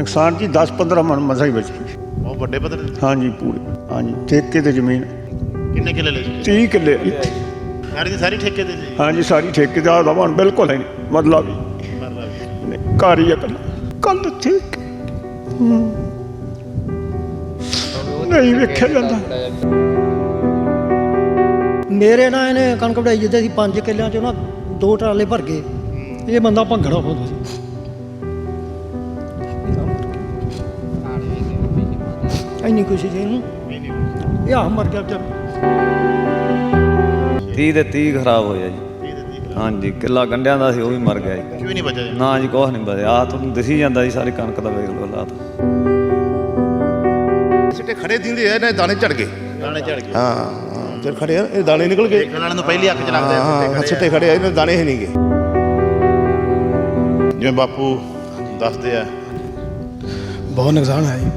ਨੁਕਸਾਨ ਜੀ 10-15 ਮਣ ਮਸਾ ਹੀ ਬਚੀ। ਬਹੁਤ ਵੱਡੇ ਪੱਧਰ ਤੇ। ਹਾਂਜੀ ਪੂਰੇ। ਹਾਂਜੀ ਠੇਕੇ ਤੇ ਜ਼ਮੀਨ। ਕਿੰਨੇ ਕਿੱਲੇ ਲਏ ਸੀ 30 ਕਿੱਲੇ। ਸਾਰੀ ਦੀ ਸਾਰੀ ਠੇਕੇ ਤੇ ਸੀ ਹਾਂਜੀ ਸਾਰੀ ਠੇਕੇਦਾਰ ਦਾ ਬਣ ਬਿਲਕੁਲ ਹੈ ਨਹੀਂ। ਮਤਲਬ ਨਹੀਂ, ਘਰ ਹੀ ਅਕਲ ਕੱਲ ਠੀਕ ਨਹੀਂ ਵੇਖਿਆ ਜਾਂਦਾ। ਮੇਰੇ ਨਾਲ ਇਹਨੇ ਕਣਕ ਵਢਾਈ ਜਿੱਦੇ ਸੀ 5 ਕਿੱਲਿਆਂ ਚੋਂ ਨਾ ਦੋ ਟਰਾਲੇ ਭਰ ਗਏ। ਇਹ ਬੰਦਾ ਭੰਗੜਾ ਹੁੰਦਾ ਸੀ ਇੰਨੀ ਖੁਸ਼ੀ ਸੀ ਇਹਨੂੰ ਇਹ ਆ ਮਰ ਗਿਆ ਵਿਚਾਰਾ 30 ਦੇ 30 ਖਰਾਬ ਹੋਇਆ ਜੀ। ਹਾਂਜੀ ਕਿੱਲਾ ਗੰਡਿਆਂ ਦਾ ਸੀ ਉਹ ਵੀ ਮਰ ਗਿਆ ਜੀ। ਕਿਉਂ ਨਹੀਂ ਬਚਿਆ ਜੀ? ਨਾ ਜੀ ਕੁਛ ਨਹੀਂ ਬਚਿਆ। ਆ ਤੁਹਾਨੂੰ ਦਿਸੀ ਜਾਂਦਾ ਜੀ ਸਾਰੀ ਕਣਕ ਦਾ ਵੇਖ ਲਓ ਹਾਲਾਤ। ਸਿੱਟੇ ਖੜੇ ਦਿੰਦੇ ਆ ਇਹਨੇ ਦਾਣੇ ਝੜ ਗਏ। ਦਾਣੇ ਝੜ ਗਏ। ਹਾਂ ਹਾਂ, ਜਦ ਖੜੇ ਇਹ ਦਾਣੇ ਨਿਕਲ ਗਏ। ਦੇਖਣ ਵਾਲਿਆਂ ਨੂੰ ਪਹਿਲੀ ਅੱਖ ਚ ਲੱਗਦਾ ਹਾਂ ਸਿੱਟੇ ਖੜੇ ਆ। ਇਹਨੇ ਦਾਣੇ ਹੀ ਨਹੀਂ ਗਏ। ਜਿਵੇਂ ਬਾਪੂ ਦੱਸਦੇ ਆ ਬਹੁਤ ਨੁਕਸਾਨ ਹੈ ਜੀ।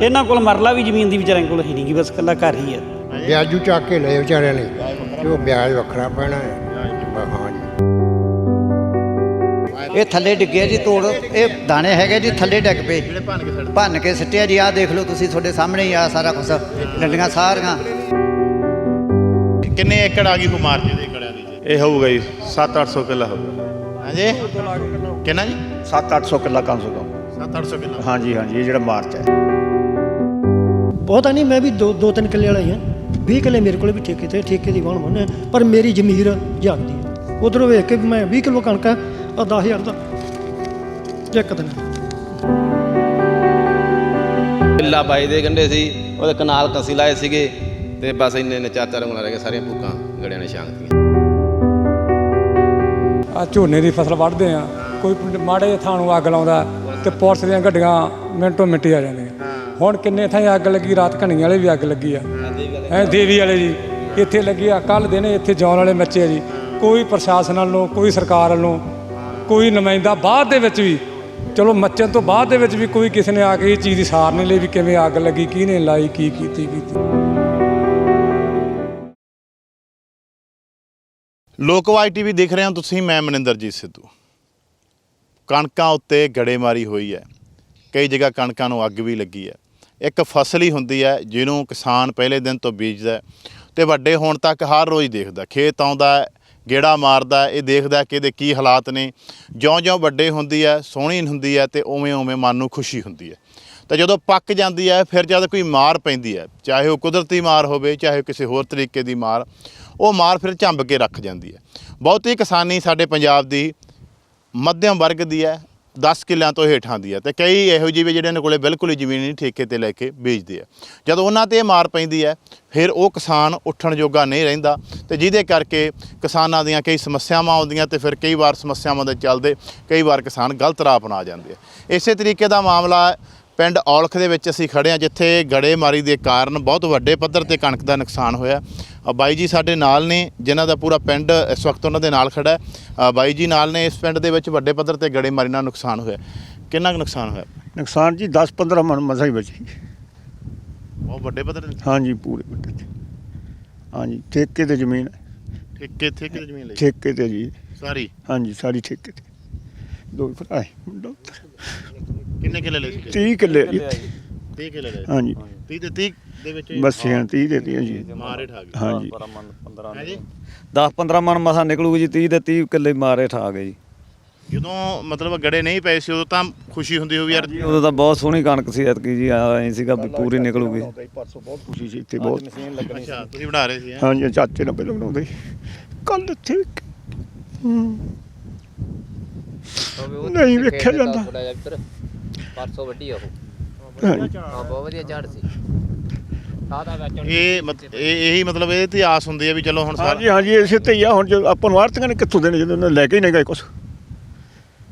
ਇਹਨਾਂ ਕੋਲ ਮਰਲਾ ਵੀ ਜ਼ਮੀਨ ਦੀ ਵਿਚਾਰਿਆਂ ਕੋਲ ਹੀ ਨਹੀਂ ਗੀ ਬਸ ਕੱਲਾ ਘਰ ਹੀ ਹੈ। ਵਿਆਜੂ ਚੱਕ ਕੇ ਲਏ ਵਿਚਾਰਿਆਂ ਨੇ ਤੇ ਉਹ ਵਿਆਜ ਵੱਖਰਾ ਪੈਣਾ ਹੈ। ਹਾਂ ਜੀ ਇਹ ਥੱਲੇ ਡਿੱਗਿਆ ਜੀ ਤੋੜ ਇਹ ਦਾਣੇ ਹੈਗੇ ਜੀ ਥੱਲੇ ਡਿੱਗ ਪਏ। ਭੰਨ ਕੇ ਸਿੱਟਿਆ ਜੀ ਆਹ ਦੇਖ ਲਓ ਤੁਸੀਂ ਤੁਹਾਡੇ ਸਾਹਮਣੇ ਹੀ ਆ ਸਾਰਾ ਕੁਝ ਡੰਡੀਆਂ ਸਾਰੀਆਂ। ਕਿੰਨੇ ਏਕੜ ਆ ਗਈ ਕੋ ਮਾਰਚ ਦੇ ਏਕੜਾਂ ਦੀ ਜੀ? ਇਹ ਹੋਊਗਾ ਜੀ 7-800 ਕਿੱਲਾ ਹੋਊਗਾ। ਹਾਂਜੀ? ਕਿੰਨਾ ਜੀ? 7-800 ਕਿੱਲਾ ਕਮ ਸੇ ਕਮ। 7-800 ਕਿੱਲਾ ਹਾਂਜੀ ਹਾਂਜੀ ਇਹ ਜਿਹੜਾ ਮਾਰਚ ਹੈ। ਬਹੁਤਾ ਨਹੀਂ ਮੈਂ ਵੀ ਦੋ ਦੋ ਤਿੰਨ ਕਿੱਲੇ ਵਾਲਾ ਹੀ ਹਾਂ। 20 ਕਿੱਲੇ ਮੇਰੇ ਕੋਲੇ ਵੀ ਠੇਕੇ ਤੇ ਠੇਕੇ ਦੀ ਵਾਹਣ ਬੰਨੇ ਪਰ ਮੇਰੀ ਜ਼ਮੀਰ ਜਾਗਦੀ ਹੈ। ਉਧਰੋਂ ਵੇਖ ਕੇ ਮੈਂ 20 ਕਿਲੋ ਕਣਕ ਆ 10000 ਦਾ। ਇੱਕ ਦਿਨ। ਕਿੱਲਾ ਬਾਈ ਦੇ ਗੰਡੇ ਸੀ ਉਹਦੇ ਕਨਾਲ ਕਸੀ ਲਾਏ ਸੀਗੇ ਤੇ ਬਸ ਇੰਨੇ ਨੇ ਚਾਚਾ ਰੰਗਲਾ ਰਹਿ ਗਏ ਸਾਰੀਆਂ ਭੁੱਕਾਂ ਗੜਿਆਂ ਨੇ ਛਾਂਗ ਦਿੱਤੀਆਂ। ਆ ਝੋਨੇ ਦੀ ਫਸਲ ਵੱਢਦੇ ਆ ਕੋਈ ਮਾੜੇ ਥਾਂ ਨੂੰ ਅੱਗ ਲਾਉਂਦਾ ਤੇ ਪੁਲਿਸ ਦੀਆਂ ਗੱਡੀਆਂ ਮਿੰਟੋ ਮਿੰਟੀ ਆ ਜਾਂਦੀਆਂ। ਹੁਣ ਕਿੰਨੇ ਥਾਂ ਅੱਗ ਲੱਗੀ ਰਾਤ ਘਣੀ ਵਾਲੇ ਵੀ ਅੱਗ ਲੱਗੀ ਆ। ਐ ਦੇਵੀ ਵਾਲੇ। ਜੀ। ਇੱਥੇ ਲੱਗੀ ਆ ਕੱਲ ਦਿਨੇ ਇੱਥੇ ਜੌਨ ਵਾਲੇ ਮੱਚੇ ਆ ਜੀ। ਕੋਈ ਪ੍ਰਸ਼ਾਸਨ ਵੱਲੋਂ ਕੋਈ ਸਰਕਾਰ ਵੱਲੋਂ ਕੋਈ ਨੁਮਾਇੰਦਾ ਬਾਅਦ ਦੇ ਵਿੱਚ ਵੀ ਚਲੋ ਮੱਚਣ ਤੋਂ ਬਾਅਦ ਦੇ ਵਿੱਚ ਵੀ ਕੋਈ ਕਿਸੇ ਨੇ ਆ ਕੇ ਇਹ ਚੀਜ਼ ਦੀ ਸਾਰ ਨਹੀਂ ਲਈ ਵੀ ਕਿਵੇਂ ਅੱਗ ਲੱਗੀ ਕਿਹਨੇ ਲਾਈ ਕੀ ਕੀਤੀ ਕੀਤੀ। ਲੋਕਵਾਈ ਟੀਵੀ ਦੇਖ ਰਹੇ ਹੋ ਤੁਸੀਂ ਮੈਂ ਮਨਿੰਦਰਜੀਤ ਸਿੱਧੂ। ਕਣਕਾਂ ਉੱਤੇ ਗੜੇਮਾਰੀ ਹੋਈ ਹੈ। ਕਈ ਜਗ੍ਹਾ ਕਣਕਾਂ ਨੂੰ ਅੱਗ ਵੀ ਲੱਗੀ ਹੈ। ਇੱਕ ਫਸਲ ਹੀ ਹੁੰਦੀ ਹੈ ਜਿਹਨੂੰ ਕਿਸਾਨ ਪਹਿਲੇ ਦਿਨ ਤੋਂ ਬੀਜਦਾ ਹੈ ਤੇ ਵੱਡੇ ਹੋਣ ਤੱਕ ਹਰ ਰੋਜ਼ ਦੇਖਦਾ ਖੇਤ ਆਉਂਦਾ ਗੇੜਾ ਮਾਰਦਾ ਇਹ ਦੇਖਦਾ ਕਿ ਇਹਦੇ ਕੀ ਹਾਲਾਤ ਨੇ। ਜਿਉਂ-ਜਿਉਂ ਵੱਡੇ ਹੁੰਦੀ ਹੈ, ਸੋਹਣੀ ਹੁੰਦੀ ਹੈ ਤੇ ਉਵੇਂ-ਉਵੇਂ ਮਨ ਨੂੰ ਖੁਸ਼ੀ ਹੁੰਦੀ ਹੈ। ਤਾਂ ਜਦੋਂ ਪੱਕ ਜਾਂਦੀ ਹੈ, ਫਿਰ ਜਦ ਕੋਈ ਮਾਰ ਪੈਂਦੀ ਹੈ, ਚਾਹੇ ਉਹ ਕੁਦਰਤੀ ਮਾਰ ਹੋਵੇ, ਚਾਹੇ ਕਿਸੇ ਹੋਰ ਤਰੀਕੇ ਦੀ ਮਾਰ, ਉਹ ਮਾਰ ਫਿਰ ਝੰਬ ਕੇ ਰੱਖ ਜਾਂਦੀ ਹੈ। ਬਹੁਤੀ ਕਿਸਾਨੀ ਸਾਡੇ ਪੰਜਾਬ ਦੀ ਮੱਧਮ ਵਰਗ ਦੀ ਹੈ 10 ਕਿੱਲਿਆਂ ਤੋਂ ਹੇਠਾਂ ਦੀ ਹੈ ਤੇ ਕਈ ਇਹੋ ਜਿਹੇ ਵੀ ਜਿਹੜੇ ਨੇ ਕੋਲੇ ਬਿਲਕੁਲ ਹੀ ਜ਼ਮੀਨ ਨਹੀਂ ਠੇਕੇ ਤੇ ਲੈ ਕੇ ਵੇਚਦੇ ਆ। ਜਦੋਂ ਉਹਨਾਂ ਤੇ ਇਹ ਮਾਰ ਪੈਂਦੀ ਹੈ, ਫਿਰ ਉਹ ਕਿਸਾਨ ਉੱਠਣ ਜੋਗਾ ਨਹੀਂ ਰਹਿੰਦਾ ਤੇ ਜਿਹਦੇ ਕਰਕੇ ਕਿਸਾਨਾਂ ਦੀਆਂ ਕਈ ਸਮੱਸਿਆਵਾਂ ਆਉਂਦੀਆਂ ਤੇ ਫਿਰ ਕਈ ਵਾਰ ਸਮੱਸਿਆਵਾਂ ਦੇ ਚੱਲਦੇ ਕਈ ਵਾਰ ਕਿਸਾਨ ਗਲਤ ਰਾਹ ਅਪਣਾ ਜਾਂਦੇ ਆ। ਇਸੇ ਤਰੀਕੇ ਦਾ ਮਾਮਲਾ ਪਿੰਡ ਔਲਖ ਦੇ ਵਿੱਚ ਅਸੀਂ ਖੜੇ ਹਾਂ ਜਿੱਥੇ ਗੜੇਮਾਰੀ ਦੇ ਕਾਰਨ ਬਹੁਤ ਵੱਡੇ ਪੱਧਰ ਤੇ ਕਣਕ ਦਾ ਨੁਕਸਾਨ ਹੋਇਆ। ਬਾਈ ਜੀ ਸਾਡੇ ਨਾਲ ਨੇ ਜਿਨ੍ਹਾਂ ਦਾ ਪੂਰਾ ਪਿੰਡ ਇਸ ਵਕਤ ਉਹਨਾਂ ਦੇ ਨਾਲ ਖੜਾ ਹੈ। ਬਾਈ ਜੀ ਨਾਲ ਨੇ ਇਸ ਪਿੰਡ ਦੇ ਵਿੱਚ ਵੱਡੇ ਪੱਧਰ ਤੇ ਗੜੇਮਾਰੀ ਨਾਲ ਨੁਕਸਾਨ ਹੋਇਆ। ਕਿੰਨਾ ਕੁ ਨੁਕਸਾਨ ਹੋਇਆ? ਨੁਕਸਾਨ ਜੀ 10-15 ਮਣ ਮਸਾ ਹੀ ਬਚੀ। ਬਹੁਤ ਵੱਡੇ ਪੱਧਰ ਤੇ? ਹਾਂਜੀ ਪੂਰੇ ਵੱਡੇ ਤੇ। ਹਾਂਜੀ ਠੇਕੇ ਤੇ ਜ਼ਮੀਨ। ਠੇਕੇ ਠੇਕੇ ਦੀ ਜ਼ਮੀਨ ਲਈ? ਠੇਕੇ ਤੇ ਜੀ। ਸਾਰੀ? ਹਾਂਜੀ ਸਾਰੀ ਠੇਕੇ ਤੇ। ਦੋ ਭਰਾ ਮੁੰਡਾ ਕਿੰਨੇ ਕਿੱਲੇ ਲਏ ਸੀ 30 ਕਿੱਲੇ ਜੀ। 30 ਕਿੱਲੇ ਲਏ ਹਾਂਜੀ। 30 ਤੇ 30 ਦੇ ਵਿੱਚ ਹੀ ਬਸ 30 ਦੇ ਦਿੱਤੀਆਂ ਜੀ। ਮਾਰੇ ਠਾ ਗਏ ਹਾਂਜੀ। 15 ਹੈ ਜੀ? 10 15 ਮਣ ਮਸਾ ਨਿਕਲੂਗੀ ਜੀ 30 ਦੇ 30 ਕਿੱਲੇ ਮਾਰੇ ਠਾ ਗਏ ਜੀ। ਜਦੋਂ ਮਤਲਬ ਗੜੇ ਨਹੀਂ ਪਏ ਸੀ ਉਦੋਂ ਤਾਂ ਖੁਸ਼ੀ ਹੁੰਦੀ ਹੋਊ ਯਾਰ ਉਦੋਂ ਤਾਂ ਬਹੁਤ ਸੋਹਣੀ ਕਣਕ ਸੀ ਐਤਕੀ ਜੀ ਐਂ ਸੀਗਾ ਵੀ ਪੂਰੀ ਨਿਕਲੂਗੀ। ਪਰਸੋਂ ਬਹੁਤ ਖੁਸ਼ੀ ਸੀ ਇੱਥੇ ਬਹੁਤ ਅੱਛਾ ਤੁਸੀਂ ਬਣਾ ਰਹੇ ਸੀ ਹੈਂ? ਹਾਂਜੀ ਚਾਚੇ ਨਾਲ ਪਹਿਲਾਂ ਬਣਾਉਂਦੇ ਕੱਲ ਇੱਥੇ ਨਹੀਂ ਵੇਖਿਆ ਜਾਂਦਾ। ਪਰਸੋਂ ਵੱਡੀ ਉਹ। ਹਾਂਜੀ। ਹਾਂ ਬਹੁਤ ਵਧੀਆ ਝਾੜ ਸੀ। ਇਹ ਮਤ- ਇਹ ਇਹੀ ਮਤਲਬ ਇਹ ਤੇ ਆਸ ਹੁੰਦੀ ਹੈ ਵੀ ਚਲੋ ਹੁਣ ਸਾਰਾ ਹਾਂਜੀ ਹਾਂਜੀ ਇਸੇ ਤੇ ਹੀ ਆ। ਹੁਣ ਜੋ ਆਪਾਂ ਨੂੰ ਆਰਤੀਆਂ ਨੇ ਕਿੱਥੋਂ ਦੇਣੇ? ਜਦੋਂ ਉਹਨਾਂ ਨੇ ਲੈ ਕੇ ਹੀ ਨਹੀਂ ਗਏ ਕੁਛ।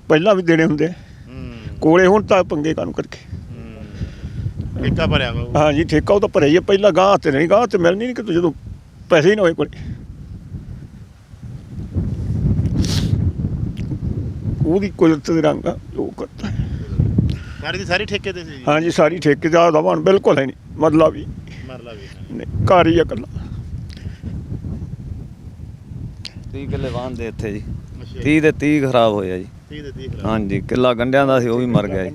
ਪਹਿਲਾਂ ਵੀ ਦੇਣੇ ਹੁੰਦੇ ਆ। ਹੂੰ, ਕੋਲੇ ਹੁਣ ਤਾਂ ਪੰਗੇ ਕਾਨੂੰ ਕਰਕੇ? ਹੂੰ। ਠੇਕਾ ਭਰਿਆ ਵਾ ਉਹ। ਹਾਂਜੀ ਠੇਕਾ ਉਹ ਤਾਂ ਭਰਿਆ ਹੀ ਆ, ਪਹਿਲਾਂ ਗਾਹ ਤੇ ਨਹੀਂ ਗਾਹ ਤੇ ਮਿਲਣੀ ਨਹੀਂ ਕਿ ਜਦੋਂ ਪੈਸੇ ਹੀ ਨਾ ਹੋਏ ਕੋਲੇ। ਉਹਦੀ ਕੁਦਰਤ ਦੇ ਰੰਗ ਆ ਜੋ ਕਰਤਾ ਹੈ। ਸਾਰੀ ਦੀ ਸਾਰੀ ਠੇਕੇ ਤੇ ਸੀ ਜੀ? ਹਾਂਜੀ ਸਾਰੀ ਠੇਕੇਦਾਰ ਦਾ ਬਣ ਬਿਲਕੁਲ ਹੈ ਨਹੀਂ ਮਤਲਬ ਵੀ ਮਰਲਾ ਵੀ ਨਹੀਂ ਘਰ ਹੀ ਇਕੱਲਾ। 30 ਕਿੱਲੇ ਵਾਹਨ ਦੇ ਇੱਥੇ ਜੀ। ਅੱਛਾ। 30 ਦੇ 30 ਖਰਾਬ ਹੋਇਆ ਜੀ। 30 ਦੇ 30 ਹਾਂਜੀ ਕਿੱਲਾ ਗੰਡਿਆਂ ਦਾ ਸੀ ਉਹ ਵੀ ਮਰ ਗਿਆ ਜੀ।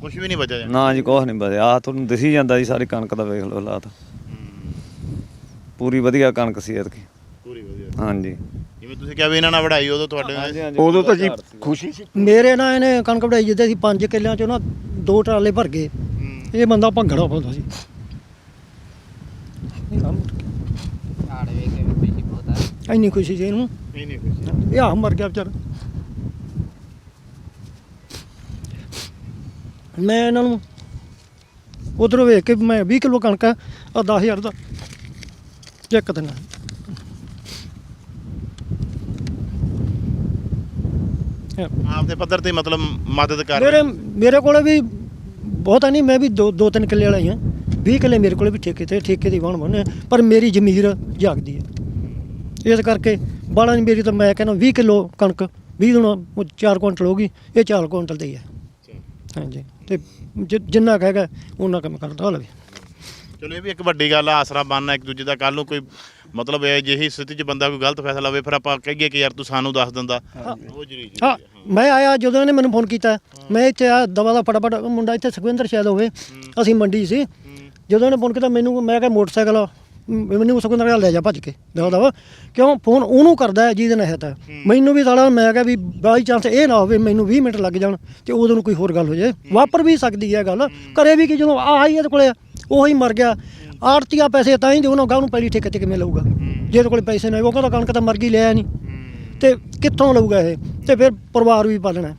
ਕੁਝ ਵੀ ਨਹੀਂ ਬਚਿਆ ਜਾਣਾ ਨਾ ਜੀ ਕੁਛ ਨਹੀਂ ਬਚਿਆ। ਆ ਤੁਹਾਨੂੰ ਦਿਸੀ ਜਾਂਦਾ ਜੀ ਸਾਰੀ ਕਣਕ ਦਾ ਵੇਖ ਲਓ ਹਾਲਾਤ। ਪੂਰੀ ਵਧੀਆ ਕਣਕ ਸੀ ਐਤਕੀ। ਪੂਰੀ ਵਧੀਆ। ਹਾਂਜੀ। ਜਿਵੇਂ ਤੁਸੀਂ ਕਿਹਾ ਵੀ ਇਹਨਾਂ ਨਾਲ ਵਢਾਈ ਉਦੋਂ ਤੁਹਾਡੇ ਉਦੋਂ ਤਾਂ ਜੀ ਖੁਸ਼ੀ ਸੀ। ਮੇਰੇ ਨਾਲ ਇਹਨੇ ਕਣਕ ਵਢਾਈ ਜਿੱਦੇ ਸੀ 5 ਕਿੱਲਿਆਂ ਚੋਂ ਨਾ ਦੋ ਟਰਾਲੇ ਭਰ ਗਏ। ਇਹ ਬੰਦਾ ਭੰਗੜਾ ਪਾਉਂਦਾ ਸੀ। ਇੰਨੀ ਖੁਸ਼ੀ ਸੀ ਇਹਨੂੰ। ਨਹੀਂ ਇਹ ਆ ਮਰ ਗਿਆ ਵਿਚਾਰਾ। ਮੈਂ ਇਹਨਾਂ ਨੂੰ ਉਧਰੋਂ ਵੇਖ ਕੇ ਮੈਂ 20 ਕਿਲੋ ਕਣਕ ਆ 10000 ਦਾ। ਚੈੱਕ ਦੇਣਾ ਆਪਦੇ ਪੱਧਰ ਤੇ ਮਤਲਬ ਮਦਦ ਕਰ ਮੇਰੇ ਮੇਰੇ ਕੋਲੇ ਵੀ ਬਹੁਤਾ ਨਹੀਂ ਮੈਂ ਵੀ ਦੋ ਦੋ ਤਿੰਨ ਕਿੱਲੇ ਵਾਲਾ ਹੀ ਹਾਂ। 20 ਕਿੱਲੇ ਮੇਰੇ ਕੋਲੇ ਵੀ ਠੇਕੇ ਤੇ ਠੇਕੇ ਦੀ ਵਾਹਣ ਬੰਨੇ ਪਰ ਮੇਰੀ ਜ਼ਮੀਰ ਜਾਗਦੀ ਹੈ। ਇਸ ਕਰਕੇ ਬਾਲਾ ਨਹੀਂ ਮੇਰੀ ਤਾਂ ਮੈਂ ਕਹਿੰਦਾ 20 ਕਿਲੋ ਕਣਕ 20 ਦਿਨ 4 ਕੁਇੰਟਲ ਹੋ ਗਈ ਇਹ 4 ਕੁਇੰਟਲ ਦੀ ਹੈ ਹਾਂਜੀ। ਤੇ ਜਿੰਨਾ ਕਹੇਗਾ ਉਹਨਾਂ ਕੰਮ ਕਰਦਾ ਲਵੇ ਚਲੋ ਇਹ ਵੀ ਇੱਕ ਵੱਡੀ ਗੱਲ ਆ ਆਸਰਾ ਬਣਨਾ ਇੱਕ ਦੂਜੇ ਦਾ। ਕੱਲ ਨੂੰ ਕੋਈ ਮਤਲਬ ਇਹ ਜਿਹੀ ਸਥਿਤੀ 'ਚ ਬੰਦਾ ਕੋਈ ਗਲਤ ਫੈਸਲਾ ਲਵੇ ਫਿਰ ਆਪਾਂ ਕਹੀਏ ਕਿ ਯਾਰ ਤੂੰ ਸਾਨੂੰ ਦੱਸ ਦਿੰਦਾ। ਉਹ ਜਰੀ ਹਾਂ ਮੈਂ ਆਇਆ ਜਦੋਂ ਇਹਨੇ ਮੈਨੂੰ ਫੋਨ ਕੀਤਾ। ਮੈਂ ਇੱਥੇ ਆ ਦਵਾ ਦਾ ਫਟਾਫਟ ਮੁੰਡਾ ਇੱਥੇ ਸੁਖਵਿੰਦਰ ਸ਼ਾਇਦ ਹੋਵੇ। ਅਸੀਂ ਮੰਡੀ ਸੀ। ਜਦੋਂ ਇਹਨੇ ਫੋਨ ਕੀਤਾ ਮੈਨੂੰ ਮੈਂ ਕਿਹਾ ਮੋਟਰਸਾਈਕਲ ਮੈਨੂੰ ਸੁਖਵਿੰਦਰ ਕਹਿੰਦਾ ਲੈ ਜਾ ਭੱਜ ਕੇ ਦਵਾ ਦਵਾ। ਕਿਉਂ? ਫੋਨ ਉਹਨੂੰ ਕਰਦਾ ਜਿਹਦੇ ਨਾਲ ਹੈ ਤਾਂ। ਮੈਨੂੰ ਵੀ ਸਾਲਾ ਮੈਂ ਕਿਹਾ ਵੀ ਬਾਈ ਚਾਂਸ ਇਹ ਨਾ ਹੋਵੇ ਮੈਨੂੰ 20 ਮਿੰਟ ਲੱਗ ਜਾਣ ਤੇ ਉਦੋਂ ਨੂੰ ਕੋਈ ਹੋਰ ਗੱਲ ਹੋ ਜਾਏ। ਵਾਪਰ ਵੀ ਸਕਦੀ ਹੈ ਗੱਲ। ਕਰੇ ਵੀ ਕਿ ਜਦੋਂ ਆਹ ਇਹਦੇ ਕੋਲੇ ਉਹੀ ਮਰ ਗਿਆ। ਆੜਤੀਆ ਪੈਸੇ ਤਾਂ ਹੀ ਦੇ ਉਹਨਾਂ ਗਾਹ ਨੂੰ ਪਹਿਲੀ ਠੇਕੇ ਤੇ ਕਿਵੇਂ ਲਊਗਾ? ਜਿਹਦੇ ਕੋਲੇ ਪੈਸੇ ਨਹੀਂ ਉਹ ਕਹਿੰਦਾ ਕਣਕ ਤਾਂ ਮਰ ਗਈ ਲਿਆ ਨਹੀਂ। ਤੇ ਕਿੱਥੋਂ ਲਊਗਾ ਇਹ? ਤੇ ਫਿਰ ਪਰਿਵਾਰ ਵੀ ਪਾਲਣਾ।